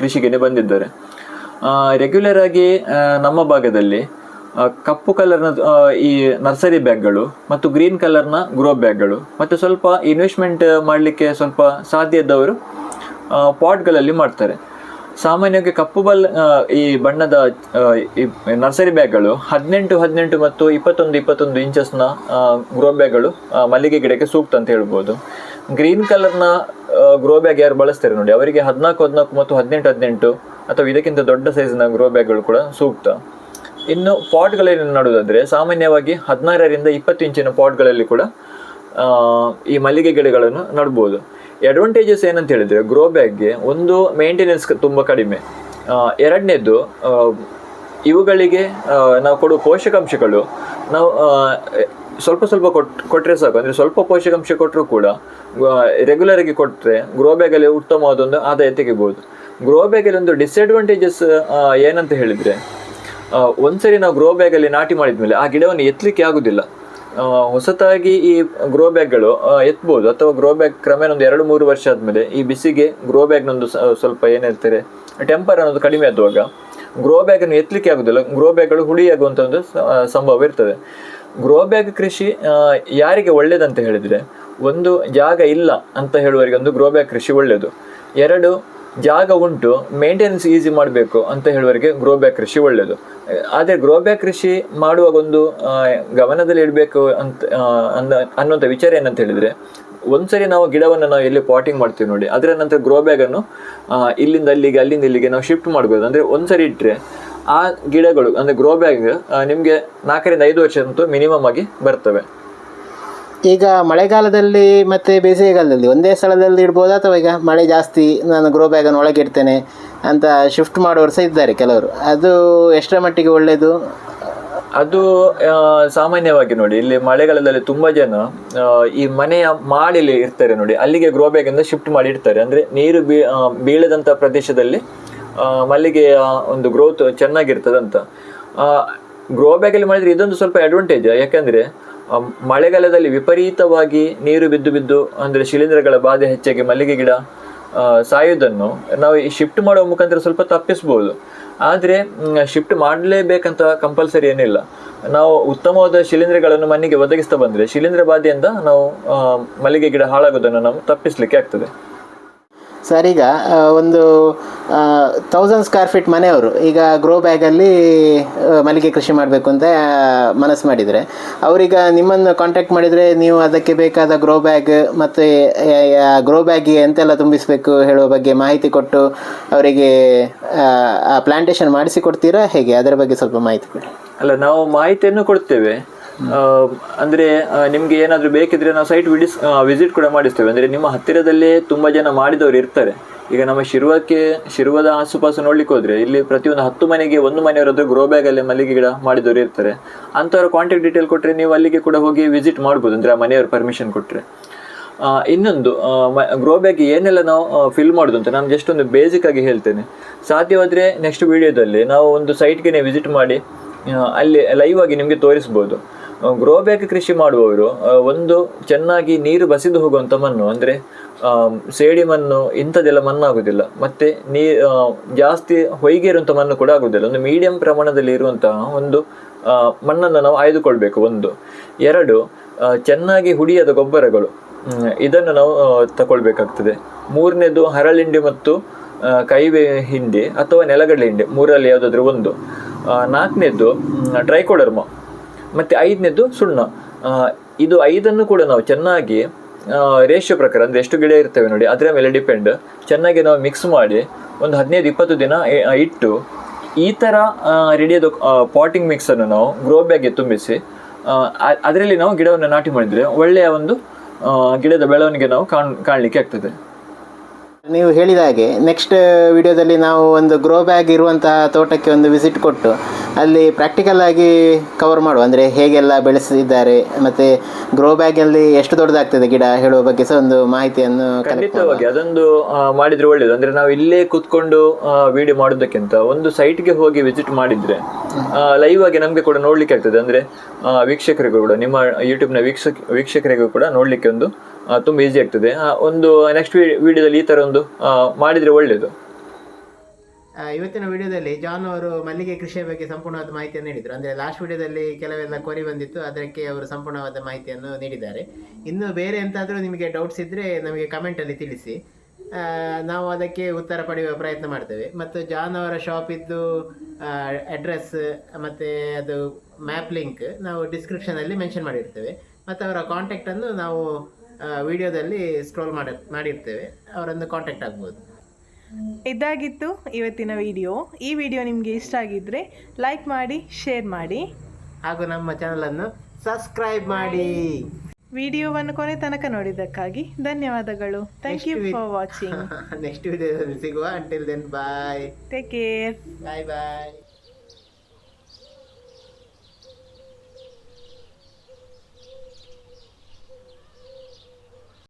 ಕೃಷಿಗೆ ಬಂದಿದ್ದಾರೆ. ರೆಗ್ಯುಲರ್ ಆಗಿ ನಮ್ಮ ಭಾಗದಲ್ಲಿ ಕಪ್ಪು ಕಲರ್ನ ಈ ನರ್ಸರಿ ಬ್ಯಾಗ್ಗಳು ಮತ್ತು ಗ್ರೀನ್ ಕಲರ್ನ ಗ್ರೋ ಬ್ಯಾಗ್ಗಳು ಮತ್ತು ಸ್ವಲ್ಪ ಇನ್ವೆಸ್ಟ್ಮೆಂಟ್ ಮಾಡಲಿಕ್ಕೆ ಸ್ವಲ್ಪ ಸಾಧ್ಯ ಇದ್ದವರು ಪಾಟ್ಗಳಲ್ಲಿ ಮಾಡ್ತಾರೆ. ಸಾಮಾನ್ಯವಾಗಿ ಕಪ್ಪು ಬಲ್ ಈ ಬಣ್ಣದ ಈ ನರ್ಸರಿ ಬ್ಯಾಗ್ಗಳು ಹದಿನೆಂಟು ಹದಿನೆಂಟು ಮತ್ತು ಇಪ್ಪತ್ತೊಂದು ಇಪ್ಪತ್ತೊಂದು ಇಂಚಸ್ನ ಗ್ರೋ ಬ್ಯಾಗ್ಗಳು ಮಲ್ಲಿಗೆ ಗಿಡಕ್ಕೆ ಸೂಕ್ತ ಅಂತ ಹೇಳ್ಬೋದು. ಗ್ರೀನ್ ಕಲರ್ನ ಗ್ರೋ ಬ್ಯಾಗ್ ಯಾರು ಬಳಸ್ತಾರೆ ನೋಡಿ, ಅವರಿಗೆ ಹದಿನಾಲ್ಕು ಹದಿನಾಲ್ಕು ಮತ್ತು ಹದಿನೆಂಟು ಹದಿನೆಂಟು ಅಥವಾ ಇದಕ್ಕಿಂತ ದೊಡ್ಡ ಸೈಜ್ನ ಗ್ರೋ ಬ್ಯಾಗ್ಗಳು ಕೂಡ ಸೂಕ್ತ. ಇನ್ನು ಪಾಟ್ಗಳಲ್ಲಿ ನೋಡೋದಾದರೆ ಸಾಮಾನ್ಯವಾಗಿ ಹದಿನಾರರಿಂದ ಇಪ್ಪತ್ತು ಇಂಚಿನ ಪಾಟ್ಗಳಲ್ಲಿ ಕೂಡ ಈ ಮಲ್ಲಿಗೆ ಗಿಡಗಳನ್ನು ನಡ್ಬೋದು. ಅಡ್ವಾಂಟೇಜಸ್ ಏನಂತ ಹೇಳಿದರೆ ಗ್ರೋ ಬ್ಯಾಗ್ಗೆ ಒಂದು ಮೇಂಟೆನೆನ್ಸ್ ತುಂಬ ಕಡಿಮೆ. ಎರಡನೇದು ಇವುಗಳಿಗೆ ನಾವು ಕೊಡುವ ಪೋಷಕಾಂಶಗಳು, ನಾವು ಸ್ವಲ್ಪ ಸ್ವಲ್ಪ ಕೊಟ್ಟು ಕೊಟ್ಟರೆ ಸಾಕು. ಅಂದರೆ ಸ್ವಲ್ಪ ಪೋಷಕಾಂಶ ಕೊಟ್ಟರೂ ಕೂಡ ರೆಗ್ಯುಲರ್ ಆಗಿ ಕೊಟ್ಟರೆ ಗ್ರೋ ಬ್ಯಾಗಲ್ಲಿ ಉತ್ತಮವಾದ ಒಂದು ಆದಾಯ ತೆಗಿಬೋದು. ಗ್ರೋ ಬ್ಯಾಗಲ್ಲಿ ಒಂದು ಡಿಸ್ಅಡ್ವಾಂಟೇಜಸ್ ಏನಂತ ಹೇಳಿದರೆ ಒಂದ್ಸರಿ ನಾವು ಗ್ರೋ ಬ್ಯಾಗಲ್ಲಿ ನಾಟಿ ಮಾಡಿದ್ಮೇಲೆ ಆ ಗಿಡವನ್ನು ಎತ್ತಲಿಕ್ಕೆ ಆಗುದಿಲ್ಲ. ಹೊಸತಾಗಿ ಈ ಗ್ರೋ ಬ್ಯಾಗ್ಗಳು ಎತ್ಬೋದು. ಅಥವಾ ಗ್ರೋ ಬ್ಯಾಗ್ ಕ್ರಮೇಣ ಒಂದು ಎರಡು, ಮೂರು ವರ್ಷ ಆದಮೇಲೆ ಈ ಬಿಸಿಗೆ ಗ್ರೋ ಬ್ಯಾಗ್ನೊಂದು ಸ್ವಲ್ಪ ಏನಿರ್ತಾರೆ ಟೆಂಪರ್ ಅನ್ನೋದು ಕಡಿಮೆ ಆಗುವಾಗ ಗ್ರೋ ಬ್ಯಾಗನ್ನು ಎತ್ತಲಿಕ್ಕೆ ಆಗುದಿಲ್ಲ. ಗ್ರೋ ಬ್ಯಾಗ್ಗಳು ಹುಳಿಯಾಗುವಂಥ ಒಂದು ಸಂಭವ ಇರ್ತದೆ. ಗ್ರೋ ಬ್ಯಾಗ್ ಕೃಷಿ ಯಾರಿಗೆ ಒಳ್ಳೇದಂತ ಹೇಳಿದ್ರೆ, ಒಂದು ಜಾಗ ಇಲ್ಲ ಅಂತ ಹೇಳುವವರಿಗೆ ಒಂದು ಗ್ರೋ ಬ್ಯಾಗ್ ಕೃಷಿ ಒಳ್ಳೆಯದು ಎರಡು ಜಾಗ ಉಂಟು ಮೇಂಟೆನೆನ್ಸ್ ಈಸಿ ಮಾಡಬೇಕು ಅಂತ ಹೇಳುವವರಿಗೆ ಗ್ರೋ ಬ್ಯಾಕ್ ಕೃಷಿ ಒಳ್ಳೆಯದು ಆದರೆ ಗ್ರೋ ಬ್ಯಾಕ್ ಕೃಷಿ ಮಾಡುವಾಗ ಒಂದು ಗಮನದಲ್ಲಿ ಇಡಬೇಕು ಅಂತ ಅಂದ ಅನ್ನುವಂಥ ವಿಚಾರ ಏನಂತ ಹೇಳಿದರೆ, ಒಂದ್ಸರಿ ನಾವು ಗಿಡವನ್ನು ನಾವು ಎಲ್ಲಿ ಪಾಟಿಂಗ್ ಮಾಡ್ತೀವಿ ನೋಡಿ, ಅದರ ನಂತರ ಗ್ರೋ ಬ್ಯಾಗನ್ನು ಇಲ್ಲಿಂದ ಅಲ್ಲಿಗೆ, ಅಲ್ಲಿಂದ ಇಲ್ಲಿಗೆ ನಾವು ಶಿಫ್ಟ್ ಮಾಡ್ಬೋದು. ಅಂದರೆ ಒಂದ್ಸರಿ ಇಟ್ಟರೆ ಆ ಗಿಡಗಳು, ಅಂದರೆ ಗ್ರೋ ಬ್ಯಾಗ್ ನಿಮಗೆ ನಾಲ್ಕರಿಂದ ಐದು ವರ್ಷ ಅಂತೂ ಮಿನಿಮಮ್ ಆಗಿ ಬರ್ತವೆ. ಈಗ ಮಳೆಗಾಲದಲ್ಲಿ ಮತ್ತು ಬೇಸಿಗೆಗಾಲದಲ್ಲಿ ಒಂದೇ ಸ್ಥಳದಲ್ಲಿ ಇಡ್ಬೋದಾ ಅಥವಾ ಈಗ ಮಳೆ ಜಾಸ್ತಿ ನಾನು ಗ್ರೋ ಬ್ಯಾಗನ್ನು ಒಳಗೆ ಇಡ್ತೇನೆ ಅಂತ ಶಿಫ್ಟ್ ಮಾಡೋರು ಸಹ ಇದ್ದಾರೆ ಕೆಲವರು. ಅದು ಎಷ್ಟರ ಮಟ್ಟಿಗೆ ಒಳ್ಳೆಯದು ಅದು ಸಾಮಾನ್ಯವಾಗಿ ನೋಡಿ, ಇಲ್ಲಿ ಮಳೆಗಾಲದಲ್ಲಿ ತುಂಬಾ ಜನ ಈ ಮನೆಯ ಮಾಡಿಲಿ ಇರ್ತಾರೆ ನೋಡಿ, ಅಲ್ಲಿಗೆ ಗ್ರೋ ಬ್ಯಾಗಿಂದ ಶಿಫ್ಟ್ ಮಾಡಿ ಇಡ್ತಾರೆ. ಅಂದ್ರೆ ನೀರು ಬೀ ಬೀಳದಂತ ಪ್ರದೇಶದಲ್ಲಿ ಮಲ್ಲಿಗೆಯ ಒಂದು ಗ್ರೋತ್ ಚೆನ್ನಾಗಿರ್ತದಂತ. ಗ್ರೋ ಬ್ಯಾಗಲ್ಲಿ ಮಾಡಿದರೆ ಇದೊಂದು ಸ್ವಲ್ಪ ಅಡ್ವಾಂಟೇಜ್ ಯಾಕಂದ್ರೆ ಮಳೆಗಾಲದಲ್ಲಿ ವಿಪರೀತವಾಗಿ ನೀರು ಬಿದ್ದು ಬಿದ್ದು, ಅಂದರೆ ಶಿಲೀಂಧ್ರಗಳ ಬಾಧೆ ಹೆಚ್ಚಾಗಿ ಮಲ್ಲಿಗೆ ಗಿಡ ಸಾಯೋದನ್ನು ನಾವು ಈ ಶಿಫ್ಟ್ ಮಾಡುವ ಮುಖಾಂತರ ಸ್ವಲ್ಪ ತಪ್ಪಿಸ್ಬೋದು. ಆದರೆ ಶಿಫ್ಟ್ ಮಾಡಲೇಬೇಕಂತ ಕಂಪಲ್ಸರಿ ಏನಿಲ್ಲ. ನಾವು ಉತ್ತಮವಾದ ಶಿಲೀಂಧ್ರಗಳನ್ನು ಮಣ್ಣಿಗೆ ಒದಗಿಸ್ತಾ ಬಂದರೆ ಶಿಲೀಂಧ್ರ ಬಾಧೆಯಿಂದ ನಾವು ಮಲ್ಲಿಗೆ ಗಿಡ ಹಾಳಾಗೋದನ್ನು ನಾವು ತಪ್ಪಿಸಲಿಕ್ಕೆ ಆಗ್ತದೆ. ಸರ್, ಈಗ ಒಂದು ತೌಸಂಡ್ ಸ್ಕ್ವೇರ್ ಫೀಟ್ ಮನೆಯವರು, ಈಗ ಗ್ರೋ ಬ್ಯಾಗಲ್ಲಿ ಮಲ್ಲಿಗೆ ಕೃಷಿ ಮಾಡಬೇಕು ಅಂತ ಮನಸ್ಸು ಮಾಡಿದರೆ, ಅವರೀಗ ನಿಮ್ಮನ್ನು ಕಾಂಟ್ಯಾಕ್ಟ್ ಮಾಡಿದರೆ ನೀವು ಅದಕ್ಕೆ ಬೇಕಾದ ಗ್ರೋ ಬ್ಯಾಗ್ ಮತ್ತು ಗ್ರೋ ಬ್ಯಾಗಿಗೆ ಎಂತೆಲ್ಲ ತುಂಬಿಸಬೇಕು ಹೇಳುವ ಬಗ್ಗೆ ಮಾಹಿತಿ ಕೊಟ್ಟು ಅವರಿಗೆ, ಆ ಪ್ಲಾಂಟೇಶನ್ ಮಾಡಿಸಿ ಕೊಡ್ತೀರಾ ಹೇಗೆ? ಅದರ ಬಗ್ಗೆ ಸ್ವಲ್ಪ ಮಾಹಿತಿ ಕೊಡಿ. ಅಲ್ಲ, ನಾವು ಮಾಹಿತಿಯನ್ನು ಕೊಡ್ತೇವೆ. ಅಂದ್ರೆ ನಿಮಗೆ ಏನಾದರೂ ಬೇಕಿದ್ರೆ ನಾವು ಸೈಟ್ ವಿಡಿಸ್ ವಿಸಿಟ್ ಕೂಡ ಮಾಡಿಸ್ತೇವೆ. ಅಂದ್ರೆ ನಿಮ್ಮ ಹತ್ತಿರದಲ್ಲೇ ತುಂಬಾ ಜನ ಮಾಡಿದವರು ಇರ್ತಾರೆ. ಈಗ ನಮ್ಮ ಶಿರುವಕ್ಕೆ, ಶಿರುವದ ಆಸುಪಾಸು ನೋಡ್ಲಿಕ್ಕೆ ಹೋದ್ರೆ ಇಲ್ಲಿ ಪ್ರತಿಯೊಂದು ಹತ್ತು ಮನೆಗೆ ಒಂದು ಮನೆಯವರಾದ್ರೂ ಗ್ರೋ ಅಲ್ಲಿ ಮಲ್ಲಿಗೆ ಗಿಡ ಮಾಡಿದವರು ಇರ್ತಾರೆ. ಅಂಥವ್ರ ಕಾಂಟ್ಯಾಕ್ಟ್ ಡೀಟೇಲ್ ಕೊಟ್ಟರೆ ನೀವು ಅಲ್ಲಿಗೆ ಕೂಡ ಹೋಗಿ ವಿಸಿಟ್ ಮಾಡ್ಬೋದು, ಅಂದ್ರೆ ಆ ಮನೆಯವ್ರ ಪರ್ಮಿಷನ್ ಕೊಟ್ಟರೆ ಇನ್ನೊಂದು ಗ್ರೋ ಬ್ಯಾಗ್ ಏನೆಲ್ಲ ನಾವು ಫಿಲ್ ಮಾಡೋದು ಅಂತ ನಾನು ಜಸ್ಟ್ ಒಂದು ಬೇಸಿಕ್ ಆಗಿ ಹೇಳ್ತೇನೆ. ಸಾಧ್ಯವಾದರೆ ನೆಕ್ಸ್ಟ್ ವಿಡಿಯೋದಲ್ಲಿ ನಾವು ಒಂದು ಸೈಟ್ಗೆ ವಿಸಿಟ್ ಮಾಡಿ ಅಲ್ಲಿ ಲೈವ್ ಆಗಿ ನಿಮಗೆ ತೋರಿಸ್ಬೋದು. ಗ್ರೋ ಬ್ಯಾಗ್ ಕೃಷಿ ಮಾಡುವವರು ಒಂದು ಚೆನ್ನಾಗಿ ನೀರು ಬಸಿದು ಹೋಗುವಂಥ ಮಣ್ಣು, ಅಂದರೆ ಸೇಡಿ ಮಣ್ಣು, ಇಂಥದ್ದೆಲ್ಲ ಮಣ್ಣು ಮತ್ತು ಮತ್ತೆ ನೀ ಜಾಸ್ತಿ ಹೊಯ್ಗೆ ಇರುವಂಥ ಮಣ್ಣು ಕೂಡ ಆಗುವುದಿಲ್ಲ ಒಂದು ಮೀಡಿಯಂ ಪ್ರಮಾಣದಲ್ಲಿ ಇರುವಂತಹ ಒಂದು ಮಣ್ಣನ್ನು ನಾವು ಆಯ್ದುಕೊಳ್ಬೇಕು, ಒಂದು. ಎರಡು ಚೆನ್ನಾಗಿ ಹುಡಿಯದ ಗೊಬ್ಬರಗಳು ಇದನ್ನು ನಾವು ತಗೊಳ್ಬೇಕಾಗ್ತದೆ ಮೂರನೇದು ಹರಳಿಂಡಿ ಮತ್ತು ಕೈವೆ ಹಿಂಡಿ ಅಥವಾ ನೆಲಗಡಲೆ ಹಿಂಡಿ, ಮೂರಲ್ಲಿ ಯಾವುದಾದ್ರೂ ಒಂದು. ನಾಲ್ಕನೇದು ಟ್ರೈಕೋಡರ್ಮ ಮತ್ತು ಐದನೇದು ಸುಣ್ಣ. ಇದು ಐದನ್ನು ಕೂಡ ನಾವು ಚೆನ್ನಾಗಿ ರೇಷಿಯೋ ಪ್ರಕಾರ, ಅಂದರೆ ಎಷ್ಟು ಗಿಡ ಇರ್ತವೆ ನೋಡಿ, ಅದರ ಮೇಲೆ ಡಿಪೆಂಡ್ ಚೆನ್ನಾಗಿ ನಾವು ಮಿಕ್ಸ್ ಮಾಡಿ, ಒಂದು ಹದಿನೈದು, ಇಪ್ಪತ್ತು ದಿನ ಇಟ್ಟು, ಈ ಥರ ರೆಡಿಯಾದ ಪಾಟಿಂಗ್ ಮಿಕ್ಸನ್ನು ನಾವು ಗ್ರೋ ಬ್ಯಾಗ್ಗೆ ತುಂಬಿಸಿ ಅದರಲ್ಲಿ ನಾವು ಗಿಡವನ್ನು ನಾಟಿ ಮಾಡಿದರೆ ಒಳ್ಳೆಯ ಒಂದು ಗಿಡದ ಬೆಳವಣಿಗೆ ನಾವು ಕಾಣ್, ಕಾಣಲಿಕ್ಕೆ ಆಗ್ತದೆ. ನೀವು ಹೇಳಿದ ಹಾಗೆ ನೆಕ್ಸ್ಟ್ ವಿಡಿಯೋದಲ್ಲಿ ನಾವು ಒಂದು ಗ್ರೋ ಬ್ಯಾಗ್ ಇರುವಂತಹ ತೋಟಕ್ಕೆ ಒಂದು ವಿಸಿಟ್ ಕೊಟ್ಟು ಅಲ್ಲಿ ಪ್ರಾಕ್ಟಿಕಲ್ ಆಗಿ ಕವರ್ ಮಾಡುವ. ಅಂದರೆ ಹೇಗೆಲ್ಲ ಬೆಳೆಸಿದ್ದಾರೆ ಮತ್ತೆ ಗ್ರೋ ಬ್ಯಾಗಲ್ಲಿ ಎಷ್ಟು ದೊಡ್ಡದಾಗ್ತದೆ ಗಿಡ ಹೇಳುವ ಬಗ್ಗೆ ಸಹ ಒಂದು ಮಾಹಿತಿಯನ್ನು ಖಂಡಿತವಾಗಿ ಅದೊಂದು ಮಾಡಿದರೆ ಒಳ್ಳೇದು. ಅಂದ್ರೆ ನಾವು ಇಲ್ಲೇ ಕೂತ್ಕೊಂಡು ವಿಡಿಯೋ ಮಾಡೋದಕ್ಕಿಂತ ಒಂದು ಸೈಟ್ಗೆ ಹೋಗಿ ವಿಸಿಟ್ ಮಾಡಿದ್ರೆ ಲೈವ್ ಆಗಿ ನಮಗೆ ಕೂಡ ನೋಡ್ಲಿಕ್ಕೆ ಆಗ್ತದೆ ಅಂದ್ರೆ ವೀಕ್ಷಕರಿಗೂ ಕೂಡ ನಿಮ್ಮ ಯೂಟ್ಯೂಬ್ನ ವೀಕ್ಷಕ ವೀಕ್ಷಕರಿಗೂ ಕೂಡ ನೋಡ್ಲಿಕ್ಕೆ ಒಂದು ತುಂಬಾ ಈಸಿ ಆಗ್ತದೆ. ಒಂದು ನೆಕ್ಸ್ಟ್ ವಿಡಿಯೋದಲ್ಲಿ ಈ ತರ ಒಂದು ಮಾಡಿದ್ರೆ ಒಳ್ಳೇದು. ಆ, ಇವತ್ತಿನ ವಿಡಿಯೋದಲ್ಲಿ ಜಾನ್ ಅವರು ಮಲ್ಲಿಗೆ ಕೃಷಿಯ ಬಗ್ಗೆ ಸಂಪೂರ್ಣವಾದ ಮಾಹಿತಿಯನ್ನು ನೀಡಿದರು. ಅಂದರೆ ಲಾಸ್ಟ್ ವಿಡಿಯೋದಲ್ಲಿ ಕೆಲವೆಲ್ಲ ಕೊರಿ ಬಂದಿತ್ತು. ಅದಕ್ಕೆ ಅವರು ಸಂಪೂರ್ಣವಾದ ಮಾಹಿತಿಯನ್ನು ನೀಡಿದ್ದಾರೆ. ಇನ್ನು ಬೇರೆ ಎಂತಾದರೂ ನಿಮಗೆ ಡೌಟ್ಸ್ ಇದ್ದರೆ ನಮಗೆ ಕಮೆಂಟಲ್ಲಿ ತಿಳಿಸಿ. ನಾವು ಅದಕ್ಕೆ ಉತ್ತರ ಪಡೆಯುವ ಪ್ರಯತ್ನ ಮಾಡ್ತೇವೆ. ಮತ್ತು ಜಾನ್ ಅವರ ಶಾಪಿದ್ದು ಅಡ್ರೆಸ್ ಮತ್ತು ಅದು ಮ್ಯಾಪ್ ಲಿಂಕ್ ನಾವು ಡಿಸ್ಕ್ರಿಪ್ಷನಲ್ಲಿ ಮೆನ್ಷನ್ ಮಾಡಿರ್ತೇವೆ. ಮತ್ತು ಅವರ ಕಾಂಟ್ಯಾಕ್ಟನ್ನು ನಾವು ವಿಡಿಯೋದಲ್ಲಿ ಸ್ಕ್ರೋಲ್ ಮಾಡಿ ಮಾಡಿರ್ತೇವೆ. ಅವರನ್ನು ಕಾಂಟ್ಯಾಕ್ಟ್ ಆಗ್ಬೋದು. ಇದಾಗಿತ್ತು ಇವತ್ತಿನ ವಿಡಿಯೋ. ಈ ವಿಡಿಯೋ ನಿಮಗೆ ಇಷ್ಟ ಆಗಿದ್ರೆ ಲೈಕ್ ಮಾಡಿ ಶೇರ್ ಮಾಡಿ. ಹಾಗೂ ನಮ್ಮ ಚಾನಲನ್ನು ಸಬ್ಸ್ಕ್ರೈಬ್ ಮಾಡಿ. ವಿಡಿಯೋವನ್ನು ಕೊನೆ ತನಕ ನೋಡಿದ್ದಕ್ಕಾಗಿ ಧನ್ಯವಾದಗಳು. Thank you for watching next ವಿಡಿಯೋದಲ್ಲಿ ಸಿಗುವ. Until then bye take care bye bye